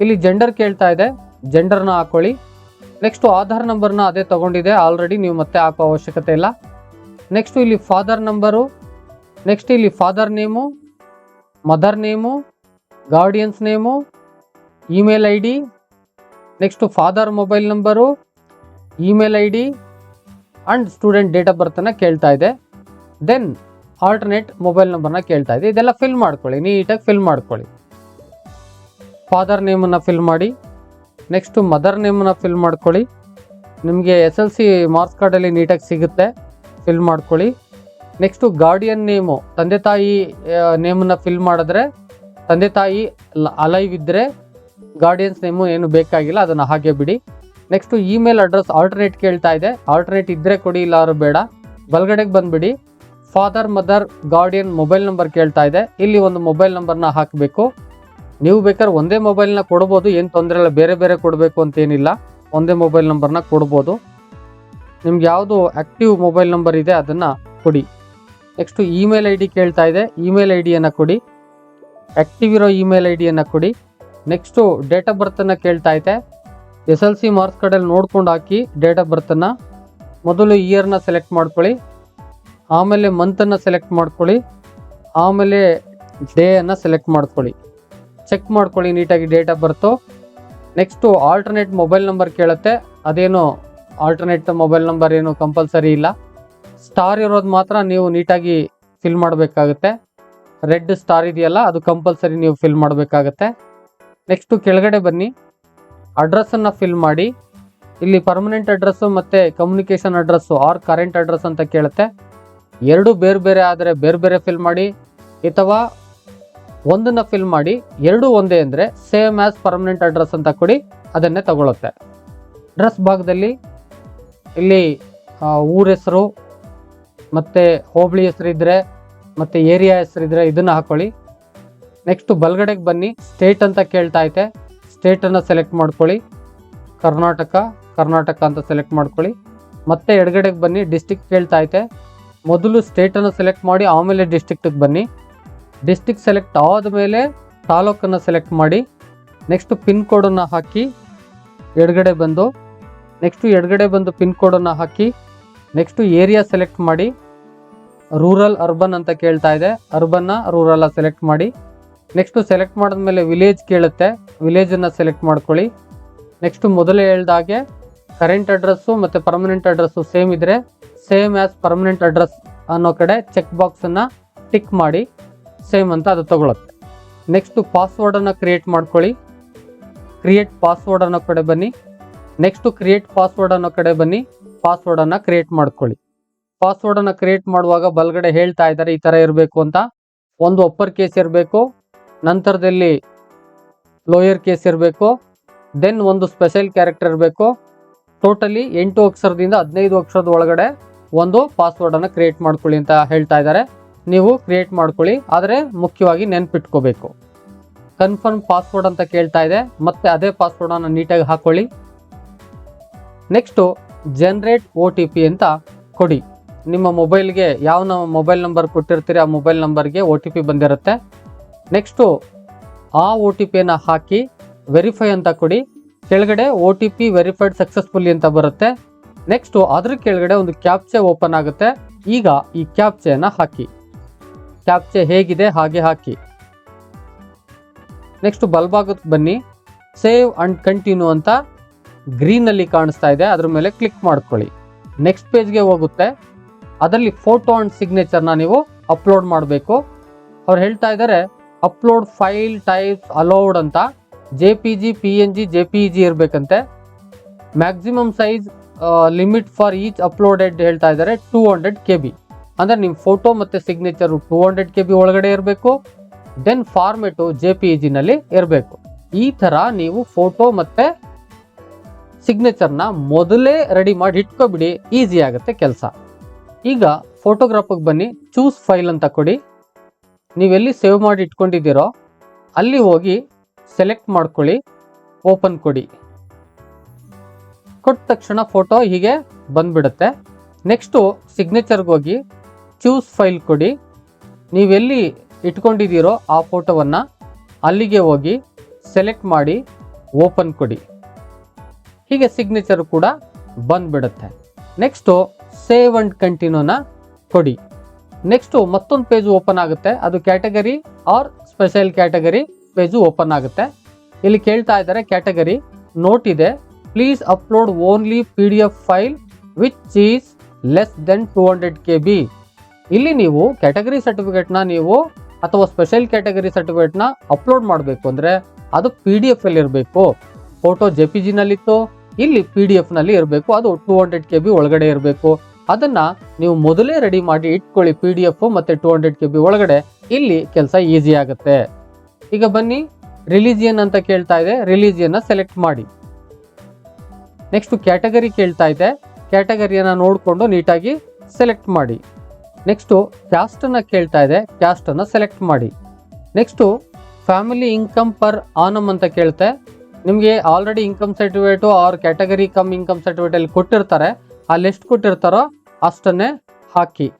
ಇಲ್ಲಿ ಜೆಂಡರ್ ಕೇಳ್ತಾ ಇದೆ. ಜೆಂಡರ್ನ ಹಾಕೊಳ್ಳಿ. ನೆಕ್ಸ್ಟು ಆಧಾರ್ ನಂಬರ್ನ ಅದೇ ತಗೊಂಡಿದೆ. ಆಲ್ರೆಡಿ ನೀವು ಮತ್ತೆ ಹಾಕೋ ಅವಶ್ಯಕತೆ ಇಲ್ಲ. ನೆಕ್ಸ್ಟು ಇಲ್ಲಿ ಫಾದರ್ ನಂಬರು ನೆಕ್ಸ್ಟ್ ಇಲ್ಲಿ father name mother name guardians name email I D next father mobile number email I D and student date of ಬರ್ತನ್ನು ಕೇಳ್ತಾ ಇದೆ. ದೆನ್ ಆಲ್ಟರ್ನೇಟ್ ಮೊಬೈಲ್ ನಂಬರ್ನ ಕೇಳ್ತಾ ಇದೆ. ಇದೆಲ್ಲ ಫಿಲ್ ಮಾಡ್ಕೊಳ್ಳಿ. ನೀಟಾಗಿ ಫಿಲ್ ಮಾಡ್ಕೊಳ್ಳಿ. ಫಾದರ್ ನೇಮನ್ನು ಫಿಲ್ ಮಾಡಿ ನೆಕ್ಸ್ಟು ಮದರ್ ನೇಮನ್ನು ಫಿಲ್ ಮಾಡ್ಕೊಳ್ಳಿ. ನಿಮಗೆ ಎಸ್ ಎಲ್ ಸಿ ಮಾರ್ಕ್ಸ್ ಕಾರ್ಡಲ್ಲಿ ನೀಟಾಗಿ ಸಿಗುತ್ತೆ ಫಿಲ್ ಮಾಡ್ಕೊಳ್ಳಿ. ನೆಕ್ಸ್ಟು ಗಾರ್ಡಿಯನ್ ನೇಮು ತಂದೆ ತಾಯಿ ನೇಮನ್ನು ಫಿಲ್ ಮಾಡಿದ್ರೆ, ತಂದೆ ತಾಯಿ ಅಲೈವ್ ಇದ್ದರೆ ಗಾರ್ಡಿಯನ್ಸ್ ನೇಮು ಏನು ಬೇಕಾಗಿಲ್ಲ, ಅದನ್ನು ಹಾಗೆ ಬಿಡಿ. ನೆಕ್ಸ್ಟು ಇಮೇಲ್ ಅಡ್ರೆಸ್ ಆಲ್ಟರ್ನೇಟ್ ಕೇಳ್ತಾ ಇದೆ ಆಲ್ಟರ್ನೇಟ್ ಇದ್ದರೆ ಕೊಡಿ ಇಲ್ಲ ಅವ್ರು ಬೇಡ. ಬಲ್ಗಡೆಗೆ ಬಂದುಬಿಡಿ father mother guardian mobile number ಕೇಳ್ತಾ ಇದೆ. ಇಲ್ಲಿ ಒಂದು ಮೊಬೈಲ್ ನಂಬರ್ನ ಹಾಕಬೇಕು. ನೀವು ಬೇಕಾದ್ರೆ ಒಂದೇ ಮೊಬೈಲ್ನ ಕೊಡ್ಬೋದು, ಏನು ತೊಂದರೆ ಇಲ್ಲ. ಬೇರೆ ಬೇರೆ ಕೊಡಬೇಕು ಅಂತೇನಿಲ್ಲ ಒಂದೇ ಮೊಬೈಲ್ ನಂಬರ್ನ ಕೊಡ್ಬೋದು. ನಿಮ್ಗೆ ಯಾವುದು ಆ್ಯಕ್ಟಿವ್ ಮೊಬೈಲ್ ನಂಬರ್ ಇದೆ, ಅದನ್ನು ಕೊಡಿ. ನೆಕ್ಸ್ಟು ಇಮೇಲ್ ಐ ಡಿ ಕೇಳ್ತಾ ಇದೆ. ಇಮೇಲ್ ಐ ಡಿಯನ್ನು ಕೊಡಿ. ಆ್ಯಕ್ಟಿವ್ ಇರೋ ಇಮೇಲ್ ಐ ಡಿಯನ್ನು ಕೊಡಿ. ನೆಕ್ಸ್ಟು ಡೇಟ್ ಆಫ್ ಬರ್ತನ್ನು ಕೇಳ್ತಾ ಇದೆ. ಎಸ್ ಎಲ್ ಸಿ ಮಾರ್ಕ್ಸ್ ಕಾರ್ಡಲ್ಲಿ ನೋಡ್ಕೊಂಡು ಹಾಕಿ ಡೇಟ್ ಆಫ್ ಬರ್ತನ್ನು ಮೊದಲು ಇಯರ್ನ ಸೆಲೆಕ್ಟ್ ಮಾಡ್ಕೊಳ್ಳಿ. ಆಮೇಲೆ ಮಂತನ್ನು ಸೆಲೆಕ್ಟ್ ಮಾಡ್ಕೊಳ್ಳಿ. ಆಮೇಲೆ ಡೇಯನ್ನು ಸೆಲೆಕ್ಟ್ ಮಾಡ್ಕೊಳ್ಳಿ. ಚೆಕ್ ಮಾಡ್ಕೊಳ್ಳಿ, ನೀಟಾಗಿ date of birth next alternate mobile number ಕೇಳುತ್ತೆ. ಅದೇನು ಆಲ್ಟರ್ನೇಟ್ ಮೊಬೈಲ್ ನಂಬರ್ ಏನು ಕಂಪಲ್ಸರಿ ಇಲ್ಲ. ಸ್ಟಾರ್ ಇರೋದು ಮಾತ್ರ ನೀವು ನೀಟಾಗಿ ಫಿಲ್ ಮಾಡಬೇಕಾಗುತ್ತೆ. ರೆಡ್ ಸ್ಟಾರ್ ಇದೆಯಲ್ಲ, ಅದು ಕಂಪಲ್ಸರಿ ನೀವು ಫಿಲ್ ಮಾಡಬೇಕಾಗತ್ತೆ. ನೆಕ್ಸ್ಟು ಕೆಳಗಡೆ ಬನ್ನಿ. ಅಡ್ರೆಸ್ಸನ್ನು ಫಿಲ್ ಮಾಡಿ. ಇಲ್ಲಿ ಪರ್ಮನೆಂಟ್ ಅಡ್ರೆಸ್ಸು ಮತ್ತು communication address or current address ಅಂತ ಕೇಳುತ್ತೆ. ಎರಡು ಬೇರೆ ಬೇರೆ ಆದರೆ ಬೇರೆ ಬೇರೆ ಫಿಲ್ ಮಾಡಿ. ಅಥವಾ ಒಂದನ್ನು ಫಿಲ್ ಮಾಡಿ, ಎರಡು ಒಂದೇ ಅಂದರೆ ಸೇಮ್ ಆ್ಯಸ್ ಪರ್ಮನೆಂಟ್ ಅಡ್ರೆಸ್ ಅಂತ ಕೊಡಿ, ಅದನ್ನೇ ತಗೊಳುತ್ತೆ. ಅಡ್ರೆಸ್ ಭಾಗದಲ್ಲಿ ಇಲ್ಲಿ ಊರ ಹೆಸರು, ಮತ್ತು ಹೋಬಳಿ ಹೆಸರು ಇದ್ದರೆ ಮತ್ತು ಏರಿಯಾ ಹೆಸರಿದ್ದರೆ ಇದನ್ನು ಹಾಕೊಳ್ಳಿ. ನೆಕ್ಸ್ಟು ಬಲ್ಗಡೆಗೆ ಬನ್ನಿ ಸ್ಟೇಟ್ ಅಂತ ಕೇಳ್ತಾ ಐತೆ. ಸ್ಟೇಟನ್ನು ಸೆಲೆಕ್ಟ್ ಮಾಡ್ಕೊಳ್ಳಿ. ಕರ್ನಾಟಕ ಕರ್ನಾಟಕ ಅಂತ ಸೆಲೆಕ್ಟ್ ಮಾಡ್ಕೊಳ್ಳಿ. ಮತ್ತೆ ಎಡಗಡೆಗೆ ಬನ್ನಿ ಡಿಸ್ಟಿಕ್ ಕೇಳ್ತಾ ಐತೆ. ಮೊದಲು ಸ್ಟೇಟನ್ನು ಸೆಲೆಕ್ಟ್ ಮಾಡಿ, ಆಮೇಲೆ ಡಿಸ್ಟಿಕ್ಟಿಗೆ ಬನ್ನಿ. ಡಿಸ್ಟಿಕ್ ಸೆಲೆಕ್ಟ್ ಆದಮೇಲೆ ತಾಲೂಕನ್ನು ಸೆಲೆಕ್ಟ್ ಮಾಡಿ ನೆಕ್ಸ್ಟ್ ಪಿನ್ ಕೋಡನ್ನು ಹಾಕಿ ಎಡಗಡೆ ಬಂದು ನೆಕ್ಸ್ಟು ಎಡಗಡೆ ಬಂದು ಪಿನ್ ಕೋಡನ್ನು ಹಾಕಿ ನೆಕ್ಸ್ಟು ಏರಿಯಾ ಸೆಲೆಕ್ಟ್ ಮಾಡಿ ರೂರಲ್ ಅರ್ಬನ್ ಅಂತ ಕೇಳ್ತಾ ಇದೆ. ಅರ್ಬನ್ನ ರೂರಲ್ಲ ಸೆಲೆಕ್ಟ್ ಮಾಡಿ ನೆಕ್ಸ್ಟು ಸೆಲೆಕ್ಟ್ ಮಾಡಿದ್ಮೇಲೆ ವಿಲೇಜ್ ಕೇಳುತ್ತೆ. ವಿಲೇಜನ್ನು ಸೆಲೆಕ್ಟ್ ಮಾಡ್ಕೊಳ್ಳಿ. ನೆಕ್ಸ್ಟು ಮೊದಲೇ ಹೇಳ್ದಾಗೆ ಕರೆಂಟ್ ಅಡ್ರೆಸ್ಸು ಮತ್ತು ಪರ್ಮನೆಂಟ್ ಅಡ್ರೆಸ್ಸು ಸೇಮ್ ಇದ್ದರೆ ಸೇಮ್ ಆ್ಯಸ್ ಪರ್ಮನೆಂಟ್ ಅಡ್ರೆಸ್ ಅನ್ನೋ ಕಡೆ ಚೆಕ್ ಬಾಕ್ಸನ್ನು ಟಿಕ್ ಮಾಡಿ. ಸೇಮ್ ಅಂತ ಅದು ತಗೊಳುತ್ತೆ. ನೆಕ್ಸ್ಟು ಪಾಸ್ವರ್ಡನ್ನು ಕ್ರಿಯೇಟ್ ಮಾಡ್ಕೊಳ್ಳಿ. ಕ್ರಿಯೇಟ್ ಪಾಸ್ವರ್ಡ್ ಅನ್ನೋ ಕಡೆ ಬನ್ನಿ. ನೆಕ್ಸ್ಟು ಕ್ರಿಯೇಟ್ ಪಾಸ್ವರ್ಡ್ ಅನ್ನೋ ಕಡೆ ಬನ್ನಿ. ಪಾಸ್ವರ್ಡನ್ನು ಕ್ರಿಯೇಟ್ ಮಾಡ್ಕೊಳ್ಳಿ. ಪಾಸ್ವರ್ಡನ್ನು ಕ್ರಿಯೇಟ್ ಮಾಡುವಾಗ ಬಲಗಡೆ ಹೇಳ್ತಾ ಇದ್ದಾರೆ ಈ ಥರ ಇರಬೇಕು ಅಂತ. ಒಂದು ಅಪ್ಪರ್ ಕೇಸ್ ಇರಬೇಕು, ನಂತರದಲ್ಲಿ ಲೋಯರ್ ಕೇಸ್ ಇರಬೇಕು ದೆನ್ ಒಂದು ಸ್ಪೆಷಲ್ ಕ್ಯಾರೆಕ್ಟರ್ ಇರಬೇಕು. ಟೋಟಲಿ ಎಂಟು ಅಕ್ಷರದಿಂದ ಹದಿನೈದು ಅಕ್ಷರದ ಒಳಗಡೆ ಒಂದು ಪಾಸ್ವರ್ಡನ್ನು ಕ್ರಿಯೇಟ್ ಮಾಡ್ಕೊಳ್ಳಿ ಅಂತ ಹೇಳ್ತಾ ಇದ್ದಾರೆ. ನೀವು ಕ್ರಿಯೇಟ್ ಮಾಡ್ಕೊಳ್ಳಿ. ಆದರೆ ಮುಖ್ಯವಾಗಿ ನೆನ್ಪಿಟ್ಕೋಬೇಕು. ಕನ್ಫರ್ಮ್ ಪಾಸ್ವರ್ಡ್ ಅಂತ ಕೇಳ್ತಾ ಇದೆ. ಮತ್ತೆ ಅದೇ ಪಾಸ್ವರ್ಡನ್ನು ನೀಟಾಗಿ ಹಾಕೊಳ್ಳಿ. Next generate O T P ಅಂತ ಕೊಡಿ. ನಿಮ್ಮ ಮೊಬೈಲ್ಗೆ ಯಾವ ನಾವು ಮೊಬೈಲ್ ನಂಬರ್ ಕೊಟ್ಟಿರ್ತೀರಿ, ಆ ಮೊಬೈಲ್ ನಂಬರ್ಗೆ ಒ ಟಿ ಪಿ ಬಂದಿರುತ್ತೆ. ನೆಕ್ಸ್ಟು ಆ ಒ ಟಿ ಪಿಯನ್ನು ಹಾಕಿ ವೆರಿಫೈ ಅಂತ ಕೊಡಿ. ಕೆಳಗಡೆ O T P verified successfully ಅಂತ ಬರುತ್ತೆ. ನೆಕ್ಸ್ಟು ಅದ್ರ ಕೆಳಗಡೆ ಒಂದು ಕ್ಯಾಪ್ಚೆ ಓಪನ್ ಆಗುತ್ತೆ. ಈಗ ಈ ಕ್ಯಾಪ್ಚೆಯನ್ನು ಹಾಕಿ. ಕ್ಯಾಪ್ಚೆ ಹೇಗಿದೆ ಹಾಗೆ ಹಾಕಿ. ನೆಕ್ಸ್ಟ್ ಬಲ್ಭಾಗಕ್ಕೆ ಬನ್ನಿ. ಸೇವ್ ಅಂಡ್ ಕಂಟಿನ್ಯೂ ಅಂತ ಗ್ರೀನಲ್ಲಿ ಕಾಣಿಸ್ತಾ ಇದೆ. ಅದ್ರ ಮೇಲೆ ಕ್ಲಿಕ್ ಮಾಡ್ಕೊಳ್ಳಿ. ನೆಕ್ಸ್ಟ್ ಪೇಜ್ಗೆ ಹೋಗುತ್ತೆ. ಅದರಲ್ಲಿ ಫೋಟೋ ಅಂಡ್ ಸಿಗ್ನೇಚರ್ನ ನೀವು ಅಪ್ಲೋಡ್ ಮಾಡಬೇಕು. ಅವ್ರು ಹೇಳ್ತಾ ಇದ್ದಾರೆ ಅಪ್ಲೋಡ್ ಫೈಲ್ ಟೈಪ್ಸ್ ಅಲೌಡ್ ಅಂತ. J P G P N G J P G ಇರಬೇಕಂತೆ. Maximum size limit for each uploaded ಹೇಳ್ತಾ ಇದ್ದಾರೆ ಟೂ ಹಂಡ್ರೆಡ್ ಕೆ ಬಿ ಅಂದರೆ ನಿಮ್ಮ ಫೋಟೋ ಮತ್ತು signature two hundred K B ಒಳಗಡೆ ಇರಬೇಕು ದೆನ್ ಫಾರ್ಮೆಟು ಜೆ ಪಿ ಜಿನಲ್ಲಿ ಇರಬೇಕು. ಈ ಥರ ನೀವು ಫೋಟೋ ಮತ್ತು ಸಿಗ್ನೇಚರ್ನ ಮೊದಲೇ ರೆಡಿ ಮಾಡಿ ಇಟ್ಕೊಬಿಡಿ ಈಸಿ ಆಗುತ್ತೆ ಕೆಲಸ. ಈಗ ಫೋಟೋಗ್ರಾಫಿಗೆ ಬನ್ನಿ ಚೂಸ್ ಫೈಲ್ ಅಂತ ಕೊಡಿ. ನೀವೆಲ್ಲಿ ಸೇವ್ ಮಾಡಿ ಇಟ್ಕೊಂಡಿದ್ದೀರೋ, ಅಲ್ಲಿ ಹೋಗಿ ಸೆಲೆಕ್ಟ್ ಮಾಡ್ಕೊಳ್ಳಿ ಓಪನ್ ಕೊಡಿ. ಕೊಟ್ಟ ತಕ್ಷಣ ಫೋಟೋ ಹೀಗೆ ಬಂದ್ಬಿಡುತ್ತೆ. ನೆಕ್ಸ್ಟು ಸಿಗ್ನೇಚರ್ಗೆ ಹೋಗಿ ಚೂಸ್ ಫೈಲ್ ಕೊಡಿ. ನೀವೆಲ್ಲಿ ಇಟ್ಕೊಂಡಿದ್ದೀರೋ ಆ ಫೋಟೋವನ್ನು ಅಲ್ಲಿಗೆ ಹೋಗಿ ಸೆಲೆಕ್ಟ್ ಮಾಡಿ ಓಪನ್ ಕೊಡಿ. ಹೀಗೆ ಸಿಗ್ನೇಚರ್ ಕೂಡ ಬಂದ್ಬಿಡುತ್ತೆ. ನೆಕ್ಸ್ಟು ಸೇವ್ ಅಂಡ್ ಕಂಟಿನ್ಯೂನ ಕೊಡಿ. ನೆಕ್ಸ್ಟು ಮತ್ತೊಂದು ಪೇಜು ಓಪನ್ ಆಗುತ್ತೆ. ಅದು category or special category page open ಆಗುತ್ತೆ. ಇಲ್ಲಿ ಕೇಳ್ತಾ ಇದ್ದಾರೆ ಕ್ಯಾಟಗರಿ ನೋಟ್ ಇದೆ. Please upload only P D F file which is less than two hundred K B ಇಲ್ಲಿ ನೀವು ಕ್ಯಾಟಗರಿ ಸರ್ಟಿಫಿಕೇಟ್ನ ನೀವು ಅಥವಾ ಸ್ಪೆಷಲ್ ಕ್ಯಾಟಗರಿ ಸರ್ಟಿಫಿಕೇಟ್ನ ಅಪ್ಲೋಡ್ ಮಾಡಬೇಕು ಅಂದರೆ ಅದು ಪಿ ಡಿ ಎಫ್ ಅಲ್ಲಿ ಇರಬೇಕು. ಫೋಟೋ ಜೆ ಪಿ ಜಿನಲ್ಲಿತ್ತು ಇಲ್ಲಿ ಪಿ ಡಿ ಎಫ್ನಲ್ಲಿ ಇರಬೇಕು. ಅದು ಟೂ ಹಂಡ್ರೆಡ್ ಕೆ ಬಿ ಒಳಗಡೆ ಇರಬೇಕು. ಅದನ್ನ ನೀವು ಮೊದಲೇ ರೆಡಿ ಮಾಡಿ ಇಟ್ಕೊಳ್ಳಿ ಪಿ ಡಿ ಎಫ್ ಮತ್ತು ಟೂ ಹಂಡ್ರೆಡ್ ಕೆ ಬಿ ಒಳಗಡೆ. ಇಲ್ಲಿ ಕೆಲಸ ಈಸಿ ಆಗುತ್ತೆ. ಈಗ ಬನ್ನಿ ರಿಲಿಜಿಯನ್ ಅಂತ ಕೇಳ್ತಾ ಇದೆ ರಿಲಿಜಿಯನ್ನ ಸೆಲೆಕ್ಟ್ ಮಾಡಿ. ನೆಕ್ಸ್ಟ್ ಕ್ಯಾಟಗರಿ ಕೇಳ್ತಾ ಇದೆ. ಕ್ಯಾಟಗರಿಯನ್ನು ನೋಡಿಕೊಂಡು ನೀಟಾಗಿ ಸೆಲೆಕ್ಟ್ ಮಾಡಿ. ನೆಕ್ಸ್ಟು ಕ್ಯಾಸ್ಟನ್ನು ಕೇಳ್ತಾ ಇದೆ. ಕ್ಯಾಸ್ಟನ್ನು ಸೆಲೆಕ್ಟ್ ಮಾಡಿ. Next family income per annum ಅಂತ ಕೇಳುತ್ತೆ. ನಿಮಗೆ already income certificate or category cum income certificate ಅಲ್ಲಿ ಕೊಟ್ಟಿರ್ತಾರೆ. ಅಲ್ಲಿ ಎಷ್ಟು ಕೊಟ್ಟಿರ್ತಾರೋ ಅಷ್ಟನ್ನೇ ಹಾಕಿ.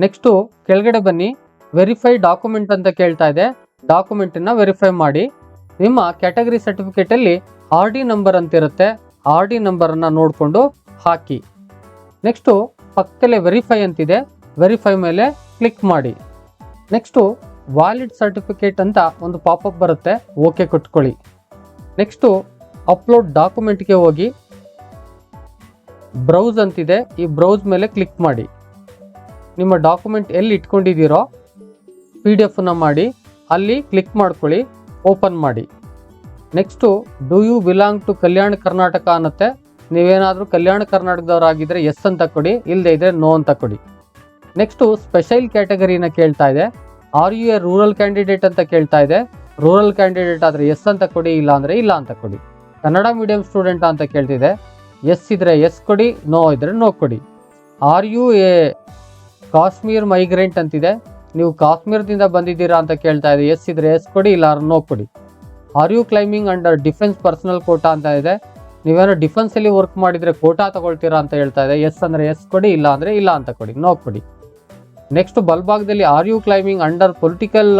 ನೆಕ್ಸ್ಟು ಕೆಳಗಡೆ ಬನ್ನಿ. ವೆರಿಫೈ ಡಾಕ್ಯುಮೆಂಟ್ ಅಂತ ಕೇಳ್ತಾ ಇದೆ. ಡಾಕ್ಯುಮೆಂಟನ್ನು ವೆರಿಫೈ ಮಾಡಿ. ನಿಮ್ಮ ಕ್ಯಾಟಗರಿ ಸರ್ಟಿಫಿಕೇಟಲ್ಲಿ ಆರ್ ಡಿ ನಂಬರ್ ಅಂತ ಇರುತ್ತೆ. ಆರ್ ಡಿ ನಂಬರನ್ನು ನೋಡಿಕೊಂಡು ಹಾಕಿ. ನೆಕ್ಸ್ಟು ಪಕ್ಕದಲ್ಲೇ ವೆರಿಫೈ ಅಂತಿದೆ. ವೆರಿಫೈ ಮೇಲೆ ಕ್ಲಿಕ್ ಮಾಡಿ. ನೆಕ್ಸ್ಟು ವ್ಯಾಲಿಡ್ ಸರ್ಟಿಫಿಕೇಟ್ ಅಂತ ಒಂದು ಪಾಪಪ್ ಬರುತ್ತೆ ಓಕೆ ಕೊಟ್ಕೊಳ್ಳಿ. ನೆಕ್ಸ್ಟು ಅಪ್ಲೋಡ್ ಡಾಕ್ಯುಮೆಂಟ್ಗೆ ಹೋಗಿ ಬ್ರೌಸ್ ಅಂತಿದೆ, ಈ ಬ್ರೌಸ್ ಮೇಲೆ ಕ್ಲಿಕ್ ಮಾಡಿ. ನಿಮ್ಮ ಡಾಕ್ಯುಮೆಂಟ್ ಎಲ್ಲಿ ಇಟ್ಕೊಂಡಿದ್ದೀರೋ ಪಿ ಡಿ ಎಫ್ನ ಮಾಡಿ, ಅಲ್ಲಿ ಕ್ಲಿಕ್ ಮಾಡ್ಕೊಳ್ಳಿ ಓಪನ್ ಮಾಡಿ. Next do you belong to Kalyana Karnataka ಅನ್ನತ್ತೆ. ನೀವೇನಾದರೂ ಕಲ್ಯಾಣ ಕರ್ನಾಟಕದವರಾಗಿದ್ದರೆ ಎಸ್ ಅಂತ ಕೊಡಿ ಇಲ್ಲದೇ ಇದ್ದರೆ ನೋ ಅಂತ ಕೊಡಿ. ನೆಕ್ಸ್ಟು ಸ್ಪೆಷಲ್ ಕ್ಯಾಟಗರಿನ ಕೇಳ್ತಾ ಇದೆ. Are you a rural candidate ಅಂತ ಕೇಳ್ತಾ ಇದೆ. ರೂರಲ್ ಕ್ಯಾಂಡಿಡೇಟ್ ಆದರೆ ಎಸ್ ಅಂತ ಕೊಡಿ, ಇಲ್ಲ ಅಂದರೆ ಇಲ್ಲ ಅಂತ ಕೊಡಿ. ಕನ್ನಡ ಮೀಡಿಯಂ ಸ್ಟೂಡೆಂಟ್ ಅಂತ ಕೇಳ್ತಿದೆ. ಎಸ್ ಇದ್ರೆ ಎಸ್ ಕೊಡಿ ನೋ ಇದ್ರೆ ನೋ ಕೊಡಿ. Are you a Kashmir migrant ಅಂತಿದೆ. ನೀವು ಕಾಶ್ಮೀರದಿಂದ ಬಂದಿದ್ದೀರಾ ಅಂತ ಕೇಳ್ತಾ ಇದೆ. ಎಸ್ ಇದ್ರೆ ಎಸ್ ಕೊಡಿ, ಇಲ್ಲ ನೋ ಕೊಡಿ. Are you claiming under defence personnel quota ಅಂತ ಇದೆ. ನೀವೇನೋ ಡಿಫೆನ್ಸಲ್ಲಿ ವರ್ಕ್ ಮಾಡಿದರೆ ಕೋಟಾ ತಗೊಳ್ತೀರಾ ಅಂತ ಹೇಳ್ತಾ ಇದೆ. ಎಸ್ ಅಂದರೆ ಎಸ್ ಕೊಡಿ, ಇಲ್ಲ ಅಂದರೆ ಇಲ್ಲ ಅಂತ ಕೊಡಿ ನೋ ಕೊಡಿ. Next ಬಲ್ಭಾಗದಲ್ಲಿ are you claiming under political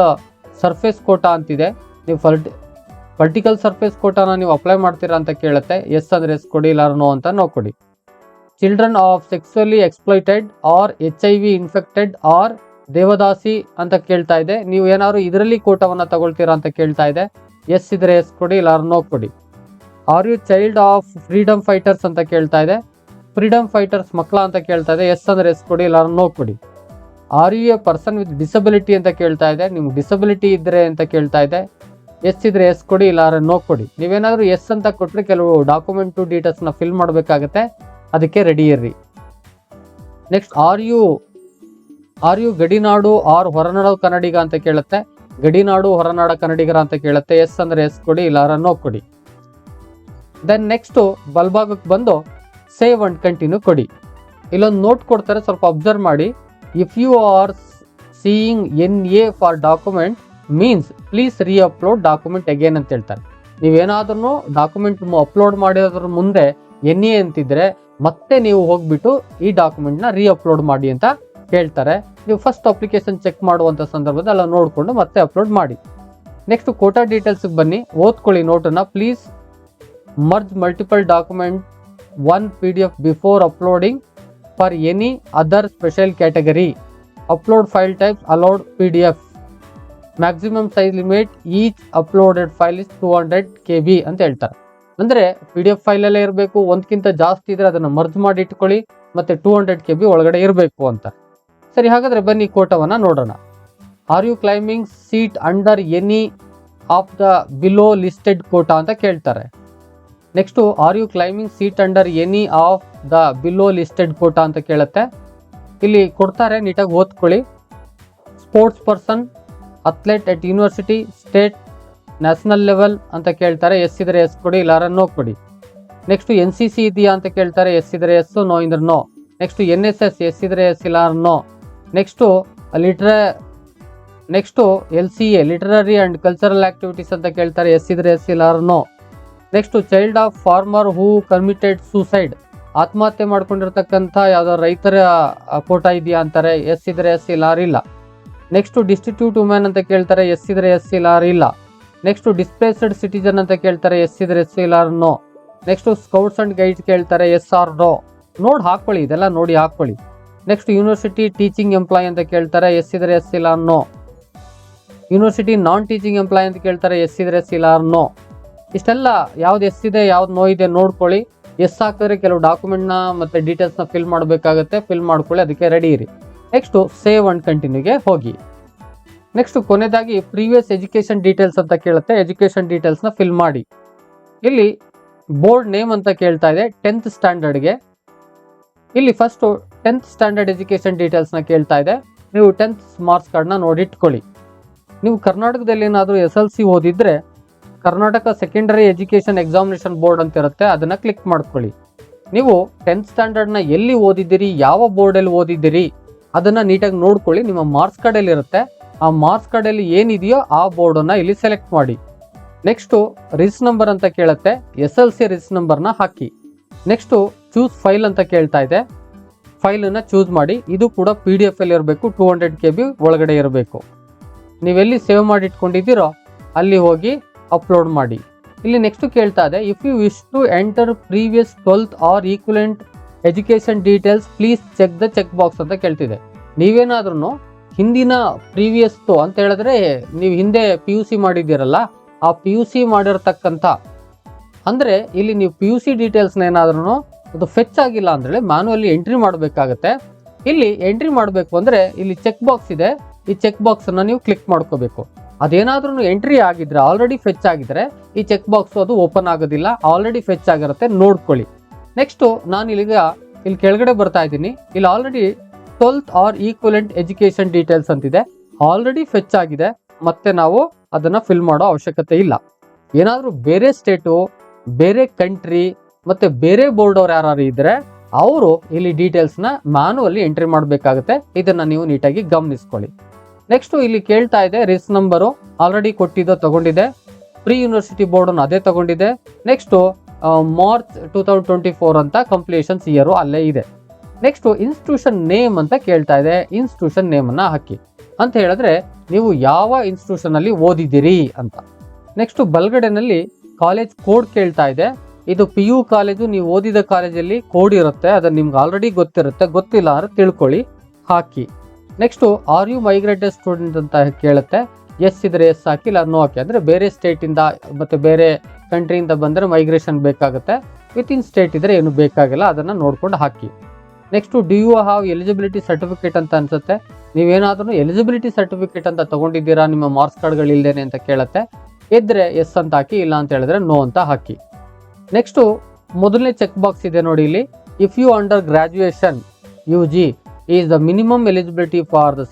sufferers quota ಅಂತಿದೆ. ನೀವು ಫಲ್ಟಿ ಪೊಲಿಟಿಕಲ್ ಸರ್ಫೇಸ್ ಕೋಟಾನ ನೀವು ಅಪ್ಲೈ ಮಾಡ್ತೀರಾ ಅಂತ ಕೇಳುತ್ತೆ. ಎಸ್ ಅಂದರೆ ಎಸ್ ಕೊಡಿ ಇಲ್ಲ ನೋ ಅಂತ ನೋ ಕೊಡಿ. Children of sexually exploited or H I V infected or Devadasi ಅಂತ ಕೇಳ್ತಾ ಇದೆ. ನೀವು ಏನಾದ್ರು ಇದರಲ್ಲಿ ಕೋಟವನ್ನು ತಗೊಳ್ತೀರಾ ಅಂತ ಕೇಳ್ತಾ ಇದೆ. ಎಸ್ ಇದ್ರೆ ಎಸ್ ಕೊಡಿ ಇಲ್ಲ ನೋ ಕೊಡಿ. Are you child of freedom fighters ಅಂತ ಕೇಳ್ತಾ ಇದೆ. ಫ್ರೀಡಮ್ ಫೈಟರ್ಸ್ ಮಕ್ಕಳ ಅಂತ ಕೇಳ್ತಾ ಇದೆ. ಎಸ್ ಅಂದ್ರೆ ಎಸ್ ಕೊಡಿ ಇಲ್ಲ ನೋ ಕೊಡಿ. Are you a person with disability ಅಂತ ಕೇಳ್ತಾ ಇದೆ? ನಿಮ್ಗೆ ಡಿಸಬಿಲಿಟಿ ಇದ್ದರೆ ಅಂತ ಕೇಳ್ತಾ ಇದೆ. ಎಸ್ ಇದ್ರೆ ಎಸ್ ಕೊಡಿ, ಇಲ್ಲ ನೋ ಕೊಡಿ. ನೀವೇನಾದರೂ ಎಸ್ ಅಂತ ಕೊಟ್ಟರೆ ಕೆಲವು ಡಾಕ್ಯುಮೆಂಟು ಡೀಟೇಲ್ಸ್ನ ಫಿಲ್ ಮಾಡಬೇಕಾಗತ್ತೆ. ಅದಕ್ಕೆ ರೆಡಿ ಇರ್ರಿ. Next are you are you ಗಡಿನಾಡು or ಹೊರನಾಡು ಕನ್ನಡಿಗ ಅಂತ ಕೇಳುತ್ತೆ. ಗಡಿನಾಡು, ಹೊರನಾಡ ಕನ್ನಡಿಗರ ಅಂತ ಕೇಳುತ್ತೆ. ಎಸ್ ಅಂದರೆ ಎಸ್ ಕೊಡಿ, ಇಲ್ಲ ನೋ ಕೊಡಿ. ದೆನ್ ನೆಕ್ಸ್ಟು ಬಲ್ಭಾಗಕ್ಕೆ ಬಂದು ಸೇವ್ ಅಂಡ್ ಕಂಟಿನ್ಯೂ ಕೊಡಿ. ಇಲ್ಲೊಂದು ನೋಟ್ ಕೊಡ್ತಾರೆ, ಸ್ವಲ್ಪ ಅಬ್ಸರ್ವ್ ಮಾಡಿ. If you are seeing N A for document means please re upload document again ಅಂತ ಹೇಳ್ತಾರೆ. ನೀವೇನಾದ್ರೂ ಡಾಕ್ಯುಮೆಂಟ್ ಅಪ್ಲೋಡ್ ಮಾಡಿರೋದ್ರ ಮುಂದೆ ಎನ್ ಎ ಅಂತಿದ್ರೆ ಮತ್ತೆ ನೀವು ಹೋಗ್ಬಿಟ್ಟು ಈ ಡಾಕ್ಯುಮೆಂಟ್ನ ರೀ ಅಪ್ಲೋಡ್ ಮಾಡಿ ಅಂತ ಹೇಳ್ತಾರೆ. ನೀವು ಫಸ್ಟ್ ಅಪ್ಲಿಕೇಶನ್ ಚೆಕ್ ಮಾಡುವಂಥ ಸಂದರ್ಭದಲ್ಲಿ ಎಲ್ಲ ನೋಡಿಕೊಂಡು ಮತ್ತೆ ಅಪ್ಲೋಡ್ ಮಾಡಿ. ನೆಕ್ಸ್ಟ್ ಕೋಟಾ ಡೀಟೇಲ್ಸ್ಗೆ ಬನ್ನಿ. ಓದ್ಕೊಳ್ಳಿ ನೋಟನ್ನು please merge multiple document one P D F before uploading other special category upload file types allowed P D F maximum size limit each uploaded file is two hundred K B ಅಂತ ಹೇಳ್ತಾರೆ. ಅಂದರೆ ಪಿ ಡಿ ಎಫ್ ಇರಬೇಕು ಒಂದಕ್ಕಿಂತ ಜಾಸ್ತಿ ಇದ್ರೆ ಅದನ್ನು ಮರ್ಜ್ ಮಾಡಿ ಇಟ್ಕೊಳ್ಳಿ, ಮತ್ತೆ ಟೂ ಹಂಡ್ರೆಡ್ ಕೆ ಬಿ ಒಳಗಡೆ ಇರಬೇಕು ಅಂತ. ಸರಿ, ಹಾಗಾದ್ರೆ ಬನ್ನಿ ಕೋಟವನ್ನ ನೋಡೋಣ. Are you claiming seat under any of the below listed quota ಅಂತ ಕೇಳ್ತಾರೆ. Next are you claiming seat under any of the below listed quota ಅಂತ ಕೇಳುತ್ತೆ. ಇಲ್ಲಿ ಕೊಡ್ತಾರೆ, ನೀಟಾಗಿ ಓದ್ಕೊಳ್ಳಿ. Sports person athlete at university state national level ಅಂತ ಕೇಳ್ತಾರೆ. ಎಸ್ ಇದ್ರೆ ಎಸ್ ಕೊಡಿ ಇಲ್ಲಾರ ನೋ ಕೊಡಿ. ನೆಕ್ಸ್ಟ್ ಎನ್ ಸಿ ಸಿ ಇದೆಯಾ ಅಂತ ಕೇಳ್ತಾರೆ. ಎಸ್ ಇದ್ರೆ ಎಸ್ ನೋ ಇದ್ರೆ no next N S S yes ಇದ್ರೆ ಎಸ್ ಇಲ್ಲ no next ಲಿಟ್ರ next L C A literary and cultural activities ಅಂತ ಕೇಳ್ತಾರೆ. ಎಸ್ ಇದ್ರೆ ಎಸ್ ಇಲ್ಲ no next child of farmer who committed suicide ಆತ್ಮಹತ್ಯೆ ಮಾಡ್ಕೊಂಡಿರ್ತಕ್ಕಂಥ ಯಾವುದೋ ರೈತರ ಕೋಟ ಇದೆಯಾ ಅಂತಾರೆ, ಎಸ್ ಇದ್ರೆ ಎಸ್ ಇಲ್ಲ ಇಲ್ಲ ನೆಕ್ಸ್ಟ್ ಡಿಸ್ಟಿಟ್ಯೂಟ್ ವುಮೆನ್ ಅಂತ ಕೇಳ್ತಾರೆ, ಎಸ್ ಇದ್ರೆ ಎಸ್ ಇಲ್ಲ ಇಲ್ಲ ನೆಕ್ಸ್ಟ್ ಡಿಸ್ಪ್ಲೇಸ್ಡ್ ಸಿಟಿಜನ್ ಅಂತ ಕೇಳ್ತಾರೆ, ಎಸ್ ಇದ್ರೆ ಎಸ್ ಇಲ್ಲ no. Next scouts and guides ಕೇಳ್ತಾರೆ, ಎಸ್ ಆರ್ ನೋ. ನೋಡಿ ಹಾಕೊಳ್ಳಿ ಇದೆಲ್ಲ ನೋಡಿ ಹಾಕೊಳ್ಳಿ ನೆಕ್ಸ್ಟ್ ಯೂನಿವರ್ಸಿಟಿ ಟೀಚಿಂಗ್ ಎಂಪ್ಲಾಯ್ ಅಂತ ಕೇಳ್ತಾರೆ, ಎಸ್ ಇದ್ರೆ ಎಸ್ ಇಲ್ಲ no. University non teaching employee ಅಂತ ಕೇಳ್ತಾರೆ, ಎಸ್ ಇದ್ರೆ ಎಸ್ ಇಲ್ಲ ನೋ. ಇಷ್ಟೆಲ್ಲ ಯಾವ್ದು ಎಸ್ ಇದೆ, ಯಾವ್ದು ನೋ ಇದೆ ನೋಡ್ಕೊಳ್ಳಿ. ಎಸ್ ಹಾಕಿದ್ರೆ ಕೆಲವು ಡಾಕ್ಯುಮೆಂಟ್ನ ಮತ್ತೆ ಡೀಟೇಲ್ಸ್ನ ಫಿಲ್ ಮಾಡಬೇಕಾಗುತ್ತೆ. ಫಿಲ್ ಮಾಡ್ಕೊಳ್ಳಿ, ಅದಕ್ಕೆ ರೆಡಿ ಇರಿ. ನೆಕ್ಸ್ಟು ಸೇವ್ ಅಂಡ್ ಕಂಟಿನ್ಯೂಗೆ ಹೋಗಿ. ನೆಕ್ಸ್ಟ್ ಕೊನೆಯದಾಗಿ ಪ್ರೀವಿಯಸ್ ಎಜುಕೇಷನ್ ಡೀಟೇಲ್ಸ್ ಅಂತ ಕೇಳುತ್ತೆ. ಎಜುಕೇಷನ್ ಡೀಟೇಲ್ಸ್ನ ಫಿಲ್ ಮಾಡಿ. ಇಲ್ಲಿ ಬೋರ್ಡ್ ನೇಮ್ ಅಂತ ಕೇಳ್ತಾ ಇದೆ ಟೆಂತ್ ಸ್ಟ್ಯಾಂಡರ್ಡ್ಗೆ ಇಲ್ಲಿ ಫಸ್ಟು ಟೆಂತ್ ಸ್ಟ್ಯಾಂಡರ್ಡ್ ಎಜುಕೇಷನ್ ಡೀಟೇಲ್ಸ್ನ ಕೇಳ್ತಾ ಇದೆ. ನೀವು ಟೆಂತ್ ಮಾರ್ಕ್ಸ್ ಕಾರ್ಡ್ನ ನೋಡಿಟ್ಕೊಳ್ಳಿ ನೀವು ಕರ್ನಾಟಕದಲ್ಲಿ ಏನಾದರೂ ಎಸ್ ಎಲ್ ಸಿ ಓದಿದ್ರೆ Karnataka secondary education examination board ಅಂತ ಇರುತ್ತೆ, ಅದನ್ನು ಕ್ಲಿಕ್ ಮಾಡ್ಕೊಳ್ಳಿ. ನೀವು ಟೆಂತ್ ಸ್ಟ್ಯಾಂಡರ್ಡ್ನ ಎಲ್ಲಿ ಓದಿದ್ದೀರಿ, ಯಾವ ಬೋರ್ಡಲ್ಲಿ ಓದಿದ್ದೀರಿ, ಅದನ್ನು ನೀಟಾಗಿ ನೋಡ್ಕೊಳ್ಳಿ, ನಿಮ್ಮ ಮಾರ್ಕ್ಸ್ ಕಾರ್ಡಲ್ಲಿ ಇರುತ್ತೆ. ಆ ಮಾರ್ಕ್ಸ್ ಕಾರ್ಡಲ್ಲಿ ಏನಿದೆಯೋ ಆ ಬೋರ್ಡನ್ನು ಇಲ್ಲಿ ಸೆಲೆಕ್ಟ್ ಮಾಡಿ. ನೆಕ್ಸ್ಟು ರಿಸ್ ನಂಬರ್ ಅಂತ ಕೇಳುತ್ತೆ ಎಸ್ ಎಲ್ ಸಿ ರಿಸ್ ನಂಬರ್ನ ಹಾಕಿ. ನೆಕ್ಸ್ಟು ಚೂಸ್ ಫೈಲ್ ಅಂತ ಕೇಳ್ತಾ ಇದೆ. ಫೈಲನ್ನು ಚೂಸ್ ಮಾಡಿ, ಇದು ಕೂಡ ಪಿ ಡಿ ಎಫ್ ಅಲ್ಲಿ ಇರಬೇಕು ಟೂ ಹಂಡ್ರೆಡ್ ಕೆ ಬಿ ಒಳಗಡೆ ಇರಬೇಕು. ನೀವೆಲ್ಲಿ ಸೇವ್ ಮಾಡಿ ಇಟ್ಕೊಂಡಿದ್ದೀರೋ ಅಲ್ಲಿ ಹೋಗಿ ಅಪ್ಲೋಡ್ ಮಾಡಿ. ಇಲ್ಲಿ ನೆಕ್ಸ್ಟ್ ಕೇಳ್ತಾ ಇದೆ if you wish to enter previous twelfth or equivalent education details please check the check box ಅಂತ ಕೇಳ್ತಿದೆ. ನೀವೇನಾದ್ರೂ ಹಿಂದಿನ ಪ್ರೀವಿಯಸ್ತು ಅಂತ ಹೇಳಿದ್ರೆ, ನೀವು ಹಿಂದೆ ಪಿ ಯು ಸಿ ಮಾಡಿದ್ದೀರಲ್ಲ, ಆ ಪಿ ಯು ಸಿ ಮಾಡಿರ್ತಕ್ಕಂಥ, ಅಂದರೆ ಇಲ್ಲಿ ನೀವು ಪಿ ಯು ಸಿ ಡೀಟೇಲ್ಸ್ನ ಏನಾದ್ರೂ ಅದು ಫೆಚ್ ಆಗಿಲ್ಲ ಅಂದ್ರೆ ಮ್ಯಾನುವಲ್ಲಿ ಎಂಟ್ರಿ ಮಾಡಬೇಕಾಗತ್ತೆ. ಇಲ್ಲಿ ಎಂಟ್ರಿ ಮಾಡಬೇಕು ಅಂದರೆ ಇಲ್ಲಿ ಚೆಕ್ ಬಾಕ್ಸ್ ಇದೆ, ಈ ಚೆಕ್ ಬಾಕ್ಸನ್ನು ನೀವು ಕ್ಲಿಕ್ ಮಾಡ್ಕೋಬೇಕು. ಅದೇನಾದ್ರೂ ಎಂಟ್ರಿ ಆಗಿದ್ರೆ ಆಲ್ರೆಡಿ ಫೆಚ್ ಆಗಿದ್ರೆ, ಈ ಚೆಕ್ ಬಾಕ್ಸ್ ಅದು ಓಪನ್ ಆಗೋದಿಲ್ಲ ಆಲ್ರೆಡಿ ಫೆಚ್ ಆಗಿರುತ್ತೆ, ನೋಡ್ಕೊಳ್ಳಿ. ನೆಕ್ಸ್ಟು ನಾನು ಇಲ್ಲಿಗ, ಇಲ್ಲಿ ಕೆಳಗಡೆ ಬರ್ತಾ ಇದ್ದೀನಿ. ಇಲ್ಲಿ already twelfth or equivalent education details ಅಂತಿದೆ. ಆಲ್ರೆಡಿ ಫೆಚ್ ಆಗಿದೆ, ಮತ್ತೆ ನಾವು ಅದನ್ನ ಫಿಲ್ ಮಾಡೋ ಅವಶ್ಯಕತೆ ಇಲ್ಲ. ಏನಾದರೂ ಬೇರೆ ಸ್ಟೇಟು ಬೇರೆ ಕಂಟ್ರಿ ಮತ್ತೆ ಬೇರೆ ಬೋರ್ಡ್ ಅವ್ರು ಯಾರು ಇದ್ರೆ, ಅವರು ಇಲ್ಲಿ ಡೀಟೇಲ್ಸ್ನ ಮ್ಯಾನುವಲ್ಲಿ ಎಂಟ್ರಿ ಮಾಡಬೇಕಾಗುತ್ತೆ. ಇದನ್ನು ನೀವು ನೀಟಾಗಿ ಗಮನಿಸ್ಕೊಳ್ಳಿ. ನೆಕ್ಸ್ಟ್ ಇಲ್ಲಿ ಕೇಳ್ತಾ ಇದೆ ರಿಸ್ ನಂಬರು ಆಲ್ರೆಡಿ ಕೊಟ್ಟಿದ್ದು ತಗೊಂಡಿದೆ ಪ್ರೀ ಯೂನಿವರ್ಸಿಟಿ ಬೋರ್ಡ್ ಅದೇ ತಗೊಂಡಿದೆ next March two thousand twenty four ಅಂತ ಕಂಪ್ಲೀಷನ್ಸ್ ಇಯರು ಅಲ್ಲೇ ಇದೆ. ನೆಕ್ಸ್ಟ್ ಇನ್ಸ್ಟಿಟ್ಯೂಷನ್ ನೇಮ್ ಅಂತ ಕೇಳ್ತಾ ಇದೆ. ಇನ್ಸ್ಟಿಟ್ಯೂಷನ್ ನೇಮ್ ಅನ್ನ ಹಾಕಿ. ಅಂತ ಹೇಳಿದ್ರೆ, ನೀವು ಯಾವ ಇನ್ಸ್ಟಿಟ್ಯೂಷನ್ ಅಲ್ಲಿ ಓದಿದಿರಿ ಅಂತ. ನೆಕ್ಸ್ಟ್ ಬಲ್ಗಡೆನಲ್ಲಿ ಕಾಲೇಜ್ ಕೋಡ್ ಕೇಳ್ತಾ ಇದೆ. ಇದು ಪಿ ಯು ಕಾಲೇಜು ನೀವು ಓದಿದ ಕಾಲೇಜಲ್ಲಿ ಕೋಡ್ ಇರುತ್ತೆ. ಅದನ್ನ ನಿಮ್ಗೆ ಆಲ್ರೆಡಿ ಗೊತ್ತಿರುತ್ತೆ. ಗೊತ್ತಿಲ್ಲ ಅಂದ್ರೆ ತಿಳ್ಕೊಳ್ಳಿ. ಹಾಕಿ. Next are you migrated student ಅಂತ ಕೇಳುತ್ತೆ. ಎಸ್ ಇದ್ರೆ ಎಸ್ ಹಾಕಿಲ್ಲ ನೋ ಹಾಕಿ. ಅಂದರೆ ಬೇರೆ ಸ್ಟೇಟಿಂದ ಮತ್ತು ಬೇರೆ ಕಂಟ್ರಿಯಿಂದ ಬಂದರೆ ಮೈಗ್ರೇಷನ್ ಬೇಕಾಗುತ್ತೆ. ವಿತ್ ಇನ್ ಸ್ಟೇಟ್ ಇದ್ರೆ ಏನು ಬೇಕಾಗಿಲ್ಲ, ಅದನ್ನು ನೋಡ್ಕೊಂಡು ಹಾಕಿ. Next do you have eligibility certificate ಅಂತ ಅನ್ಸುತ್ತೆ. ನೀವೇನಾದ್ರೂ ಎಲಿಜಿಬಿಲಿಟಿ ಸರ್ಟಿಫಿಕೇಟ್ ಅಂತ ತಗೊಂಡಿದ್ದೀರಾ, ನಿಮ್ಮ ಮಾರ್ಕ್ಸ್ ಕಾರ್ಡ್ಗಳು ಇಲ್ಲದೇನೆ ಅಂತ ಕೇಳುತ್ತೆ. ಇದ್ರೆ ಎಸ್ ಅಂತ ಹಾಕಿ, ಇಲ್ಲ ಅಂತ ಹೇಳಿದ್ರೆ ನೋ ಅಂತ ಹಾಕಿ. ನೆಕ್ಸ್ಟು ಮೊದಲನೇ ಚೆಕ್ ಬಾಕ್ಸ್ ಇದೆ ನೋಡಿ ಇಲ್ಲಿ. If you under graduation U G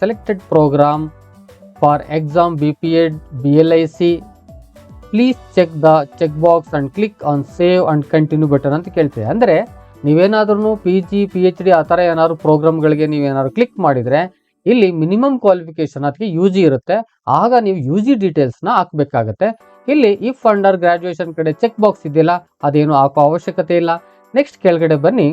selected program for exam B P Ed B L I C please check the check box and click on save and continue button ಅಂತ ಕೇಳ್ತೀವಿ. ಅಂದರೆ ನೀವೇನಾದ್ರೂ P G P H D ಆ ಥರ ಏನಾದ್ರು ಪ್ರೋಗ್ರಾಮ್ಗಳಿಗೆ ನೀವೇನಾದ್ರು ಕ್ಲಿಕ್ ಮಾಡಿದರೆ ಇಲ್ಲಿ ಮಿನಿಮಮ್ ಕ್ವಾಲಿಫಿಕೇಶನ್ ಅದಕ್ಕೆ ಯು ಜಿ ಇರುತ್ತೆ. ಆಗ ನೀವು ಯು ಜಿ ಡೀಟೇಲ್ಸ್ನ ಹಾಕಬೇಕಾಗತ್ತೆ. ಇಲ್ಲಿ ಇಫ್ ಅಂಡರ್ ಗ್ರಾಜುಯೇಷನ್ ಕಡೆ ಚೆಕ್ ಬಾಕ್ಸ್ ಇದೆಯಲ್ಲ, ಅದೇನು ಹಾಕೋ ಅವಶ್ಯಕತೆ ಇಲ್ಲ. ನೆಕ್ಸ್ಟ್ ಕೆಳಗಡೆ ಬನ್ನಿ.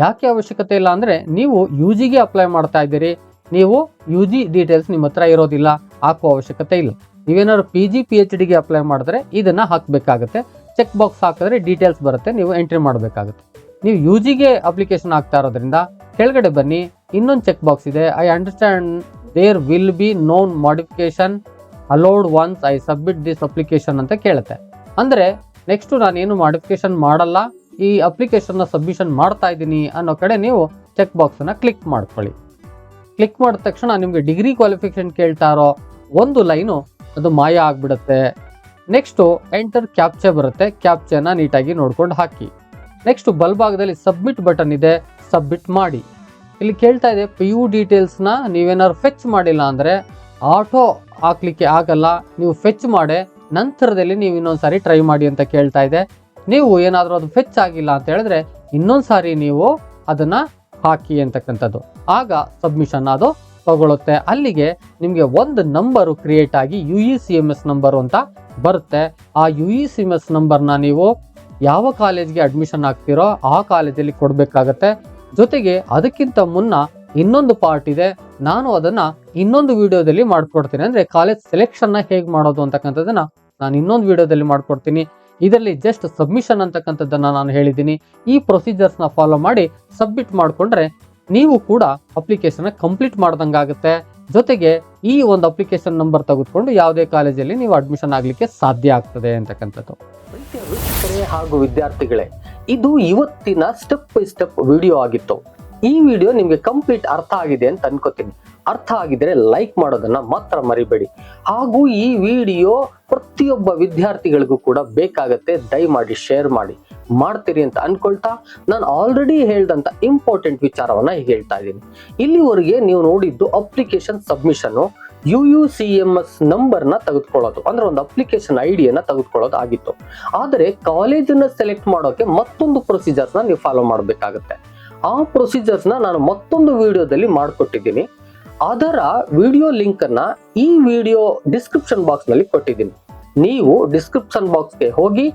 ಯಾಕೆ ಅವಶ್ಯಕತೆ ಇಲ್ಲ ಅಂದರೆ ನೀವು ಯು ಜಿಗೆ ಅಪ್ಲೈ ಮಾಡ್ತಾ ಇದ್ದೀರಿ. ನೀವು ಯು ಜಿ ಡೀಟೇಲ್ಸ್ ನಿಮ್ಮ ಹತ್ರ ಇರೋದಿಲ್ಲ. ಹಾಕುವ ಅವಶ್ಯಕತೆ ಇಲ್ಲ. ನೀವೇನಾದ್ರು ಪಿ ಜಿ ಪಿ ಎಚ್ ಡಿಗೆ ಅಪ್ಲೈ ಮಾಡಿದ್ರೆ ಇದನ್ನು ಹಾಕಬೇಕಾಗುತ್ತೆ. ಚೆಕ್ ಬಾಕ್ಸ್ ಹಾಕಿದ್ರೆ ಡೀಟೇಲ್ಸ್ ಬರುತ್ತೆ. ನೀವು ಎಂಟ್ರಿ ಮಾಡಬೇಕಾಗುತ್ತೆ. ನೀವು ಯು ಜಿಗೆ ಅಪ್ಲಿಕೇಶನ್ ಆಗ್ತಾ ಇರೋದ್ರಿಂದ ಕೆಳಗಡೆ ಬನ್ನಿ. ಇನ್ನೊಂದು ಚೆಕ್ ಬಾಕ್ಸ್ ಇದೆ. I understand there will be known modification allowed once I submit this application ಅಂತ ಕೇಳುತ್ತೆ. ಅಂದರೆ ನೆಕ್ಸ್ಟು ನಾನೇನು ಮಾಡಿಫಿಕೇಶನ್ ಮಾಡಲ್ಲ. ಈ ಅಪ್ಲಿಕೇಶನ್ನ ಸಬ್ಮಿಷನ್ ಮಾಡ್ತಾ ಇದ್ದೀನಿ ಅನ್ನೋ ಕಡೆ ನೀವು ಚೆಕ್ ಬಾಕ್ಸನ್ನು ಕ್ಲಿಕ್ ಮಾಡ್ಕೊಳ್ಳಿ. ಕ್ಲಿಕ್ ಮಾಡಿದ ತಕ್ಷಣ ನಿಮಗೆ ಡಿಗ್ರಿ ಕ್ವಾಲಿಫಿಕೇಶನ್ ಕೇಳ್ತಾ ಇರೋ ಒಂದು ಲೈನು ಅದು ಮಾಯ ಆಗಿಬಿಡುತ್ತೆ. ನೆಕ್ಸ್ಟು ಎಂಟರ್ ಕ್ಯಾಪ್ಚೆ ಬರುತ್ತೆ. ಕ್ಯಾಪ್ಚೆನ ನೀಟಾಗಿ ನೋಡ್ಕೊಂಡು ಹಾಕಿ. ನೆಕ್ಸ್ಟ್ ಬಲ್ಭಾಗದಲ್ಲಿ ಸಬ್ಮಿಟ್ ಬಟನ್ ಇದೆ. ಸಬ್ಮಿಟ್ ಮಾಡಿ. ಇಲ್ಲಿ ಕೇಳ್ತಾ ಇದೆ ಪಿ ಯು ಡೀಟೇಲ್ಸ್ನ ನೀವೇನಾದ್ರು ಫೆಚ್ ಮಾಡಿಲ್ಲ ಅಂದರೆ ಆಟೋ ಹಾಕ್ಲಿಕ್ಕೆ ಆಗಲ್ಲ. ನೀವು ಫೆಚ್ ಮಾಡಿ, ನಂತರದಲ್ಲಿ ನೀವು ಇನ್ನೊಂದು ಸಾರಿ ಟ್ರೈ ಮಾಡಿ ಅಂತ ಕೇಳ್ತಾ ಇದೆ. ನೀವು ಏನಾದರೂ ಅದು ಫೆಚ್ ಆಗಿಲ್ಲ ಅಂತ ಹೇಳಿದ್ರೆ ಇನ್ನೊಂದು ಸಾರಿ ನೀವು ಅದನ್ನು ಹಾಕಿ ಅಂತಕ್ಕಂಥದ್ದು. ಆಗ ಸಬ್ಮಿಷನ್ ಅದು ತಗೊಳುತ್ತೆ. ಅಲ್ಲಿಗೆ ನಿಮಗೆ ಒಂದು ನಂಬರು ಕ್ರಿಯೇಟ್ ಆಗಿ U E C M S number ಅಂತ ಬರುತ್ತೆ. ಆ U E C M S ನಂಬರ್ನ ನೀವು ಯಾವ ಕಾಲೇಜ್ಗೆ ಅಡ್ಮಿಷನ್ ಆಗ್ತಿರೋ ಆ ಕಾಲೇಜಲ್ಲಿ ಕೊಡಬೇಕಾಗತ್ತೆ. ಜೊತೆಗೆ ಅದಕ್ಕಿಂತ ಮುನ್ನ ಇನ್ನೊಂದು ಪಾರ್ಟ್ ಇದೆ. ನಾನು ಅದನ್ನು ಇನ್ನೊಂದು ವಿಡಿಯೋದಲ್ಲಿ ಮಾಡ್ಕೊಡ್ತೀನಿ. ಅಂದರೆ ಕಾಲೇಜ್ ಸೆಲೆಕ್ಷನ್ನ ಹೇಗೆ ಮಾಡೋದು ಅಂತಕ್ಕಂಥದ್ದನ್ನು ನಾನು ಇನ್ನೊಂದು ವಿಡಿಯೋದಲ್ಲಿ ಮಾಡ್ಕೊಡ್ತೀನಿ. ಇದರಲ್ಲಿ ಜಸ್ಟ್ ಸಬ್ಮಿಷನ್ ಅಂತಕ್ಕಂಥದ್ದನ್ನು ನಾನು ಹೇಳಿದ್ದೀನಿ. ಈ ಪ್ರೊಸೀಜರ್ಸ್ನ ಫಾಲೋ ಮಾಡಿ ಸಬ್ಮಿಟ್ ಮಾಡಿಕೊಂಡ್ರೆ ನೀವು ಕೂಡ ಅಪ್ಲಿಕೇಶನ್ ಕಂಪ್ಲೀಟ್ ಮಾಡ್ದಂಗಾಗುತ್ತೆ ಜೊತೆಗೆ ಈ ಒಂದು ಅಪ್ಲಿಕೇಶನ್ ನಂಬರ್ ತೆಗೆದುಕೊಂಡು ಯಾವುದೇ ಕಾಲೇಜಲ್ಲಿ ನೀವು ಅಡ್ಮಿಷನ್ ಆಗಲಿಕ್ಕೆ ಸಾಧ್ಯ ಆಗ್ತದೆ ಅಂತಕ್ಕಂಥದ್ದು. ವೀಕ್ಷಕರೇ ಹಾಗೂ ವಿದ್ಯಾರ್ಥಿಗಳೇ, ಇದು ಇವತ್ತಿನ ಸ್ಟೆಪ್ ಬೈ ಸ್ಟೆಪ್ ವಿಡಿಯೋ ಆಗಿತ್ತು. ಈ ವಿಡಿಯೋ ನಿಮಗೆ ಕಂಪ್ಲೀಟ್ ಅರ್ಥ ಆಗಿದೆ ಅಂತ ಅನ್ಕೋತೀನಿ. ಅರ್ಥ ಆಗಿದ್ರೆ ಲೈಕ್ ಮಾಡೋದನ್ನ ಮಾತ್ರ ಮರಿಬೇಡಿ. ಹಾಗೂ ಈ ವಿಡಿಯೋ ಪ್ರತಿಯೊಬ್ಬ ವಿದ್ಯಾರ್ಥಿಗಳಿಗೂ ಕೂಡ ಬೇಕಾಗತ್ತೆ. ದಯಮಾಡಿ ಶೇರ್ ಮಾಡಿ. ಮಾಡ್ತೀರಿ ಅಂತ ಅನ್ಕೊಳ್ತಾ ನಾನು ಆಲ್ರೆಡಿ ಹೇಳ್ದಂತ ಇಂಪಾರ್ಟೆಂಟ್ ವಿಚಾರವನ್ನ ಹೇಳ್ತಾ ಇದ್ದೀನಿ. ಇಲ್ಲಿವರೆಗೆ ನೀವು ನೋಡಿದ್ದು application ಸಬ್ಮಿಷನ್ನು U U C M S ನಂಬರ್ನ ತೆಗೆದುಕೊಳ್ಳೋದು. ಅಂದ್ರೆ ಒಂದು ಅಪ್ಲಿಕೇಶನ್ ಐಡಿಯನ್ನ ತೆಗೆದುಕೊಳ್ಳೋದು ಆಗಿತ್ತು. ಆದರೆ ಕಾಲೇಜನ್ನ ಸೆಲೆಕ್ಟ್ ಮಾಡೋಕೆ ಮತ್ತೊಂದು ಪ್ರೊಸೀಜರ್ಸ್ನ ನೀವು ಫಾಲೋ ಮಾಡಬೇಕಾಗುತ್ತೆ. ಆ ಪ್ರೊಸೀಜರ್ಸ್ನ ನಾನು ಮತ್ತೊಂದು ವಿಡಿಯೋದಲ್ಲಿ ಮಾಡಿಕೊಟ್ಟಿದ್ದೀನಿ. ಅದರ ವಿಡಿಯೋ ಲಿಂಕ್ ಅನ್ನ ಈ ವಿಡಿಯೋ ಡಿಸ್ಕ್ರಿಪ್ಷನ್ ಬಾಕ್ಸ್ನಲ್ಲಿ ಕೊಟ್ಟಿದ್ದೀನಿ. ನೀವು ಡಿಸ್ಕ್ರಿಪ್ಷನ್ ಬಾಕ್ಸ್ಗೆ ಹೋಗಿ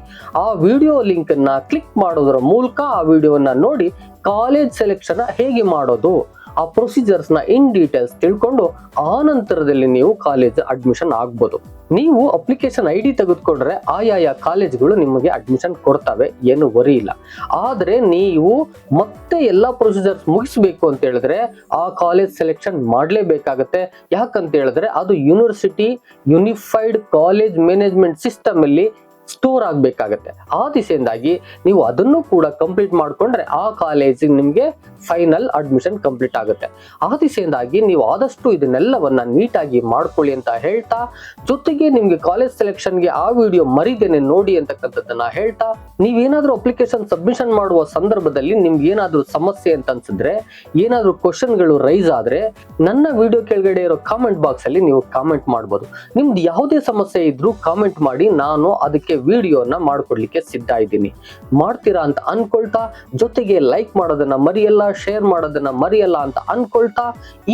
ಆ ವಿಡಿಯೋ ಲಿಂಕ್ ಅನ್ನ ಕ್ಲಿಕ್ ಮಾಡೋದ್ರ ಮೂಲಕ ಆ ವಿಡಿಯೋವನ್ನು ನೋಡಿ ಕಾಲೇಜ್ ಸೆಲೆಕ್ಷನ್ ಹೇಗೆ ಮಾಡೋದು? ಆ ಪ್ರೊಸೀಜರ್ಸ್ನ ಇನ್ ಡೀಟೇಲ್ಸ್ ತಿಳ್ಕೊಂಡು ಆ ನಂತರದಲ್ಲಿ ನೀವು ಕಾಲೇಜ್ ಅಡ್ಮಿಷನ್ ಆಗ್ಬೋದು. ನೀವು ಅಪ್ಲಿಕೇಶನ್ ಐ ಡಿ ತೆಗೆದುಕೊಂಡ್ರೆ ಆಯಾಯ ಕಾಲೇಜ್ಗಳು ನಿಮಗೆ ಅಡ್ಮಿಷನ್ ಕೊಡ್ತವೆ, ಏನು ವರಿ ಇಲ್ಲ. ಆದರೆ ನೀವು ಮತ್ತೆ ಎಲ್ಲ ಪ್ರೊಸೀಜರ್ಸ್ ಮುಗಿಸ್ಬೇಕು ಅಂತ ಹೇಳಿದ್ರೆ ಆ ಕಾಲೇಜ್ ಸೆಲೆಕ್ಷನ್ ಮಾಡಲೇಬೇಕಾಗತ್ತೆ. ಯಾಕಂತ ಹೇಳಿದ್ರೆ ಅದು university unified college management system ಅಲ್ಲಿ ಸ್ಟೋರ್ ಆಗಬೇಕಾಗತ್ತೆ. ಆ ದಿಸೆಯಿಂದಾಗಿ ನೀವು ಅದನ್ನು ಕೂಡ ಕಂಪ್ಲೀಟ್ ಮಾಡ್ಕೊಂಡ್ರೆ ಆ ಕಾಲೇಜಿಗೆ ನಿಮಗೆ ಫೈನಲ್ ಅಡ್ಮಿಷನ್ ಕಂಪ್ಲೀಟ್ ಆಗುತ್ತೆ. ಆ ದಿಸೆಯಿಂದಾಗಿ ನೀವು ಆದಷ್ಟು ಇದನ್ನೆಲ್ಲವನ್ನ ನೀಟಾಗಿ ಮಾಡ್ಕೊಳ್ಳಿ ಅಂತ ಹೇಳ್ತಾ, ಜೊತೆಗೆ ನಿಮಗೆ ಕಾಲೇಜ್ ಸೆಲೆಕ್ಷನ್ಗೆ ಆ ವಿಡಿಯೋ ಮರಿದೇನೆ ನೋಡಿ ಅಂತಕ್ಕಂಥದ್ದನ್ನ ಹೇಳ್ತಾ, ನೀವೇನಾದ್ರೂ ಅಪ್ಲಿಕೇಶನ್ ಸಬ್ಮಿಷನ್ ಮಾಡುವ ಸಂದರ್ಭದಲ್ಲಿ ನಿಮ್ಗೆ ಏನಾದ್ರೂ ಸಮಸ್ಯೆ ಅಂತ ಅನ್ಸಿದ್ರೆ, ಏನಾದ್ರೂ ಕ್ವಶನ್ಗಳು ರೈಸ್ ಆದ್ರೆ ನನ್ನ ವಿಡಿಯೋ ಕೆಳಗಡೆ ಇರೋ ಕಾಮೆಂಟ್ ಬಾಕ್ಸ್ ಅಲ್ಲಿ ನೀವು ಕಾಮೆಂಟ್ ಮಾಡ್ಬೋದು. ನಿಮ್ದು ಯಾವುದೇ ಸಮಸ್ಯೆ ಇದ್ರೂ ಕಾಮೆಂಟ್ ಮಾಡಿ, ನಾನು ಅದಕ್ಕೆ ವಿಡಿಯೋನ ಮಾಡ್ಕೊಡ್ಲಿಕ್ಕೆ ಸಿದ್ಧ ಇದ್ದೀನಿ. ಮಾಡ್ತೀರಾ ಅಂತ ಅನ್ಕೊಳ್ತಾ, ಜೊತೆಗೆ ಲೈಕ್ ಮಾಡೋದನ್ನ ಮರಿಯಲ್ಲ ಶೇರ್ ಮಾಡೋದನ್ನ ಮರಿಯಲ್ಲ ಅಂತ ಅನ್ಕೊಳ್ತಾ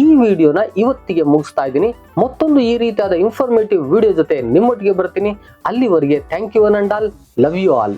ಈ ವಿಡಿಯೋನ ಇವತ್ತಿಗೆ ಮುಗಿಸ್ತಾ ಇದ್ದೀನಿ. ಮತ್ತೊಂದು ಈ ರೀತಿಯಾದ ಇನ್ಫಾರ್ಮೇಟಿವ್ ವಿಡಿಯೋ ಜೊತೆ ನಿಮ್ಮೊಟ್ಟಿಗೆ ಬರ್ತೀನಿ. ಅಲ್ಲಿವರೆಗೆ thank you all love you all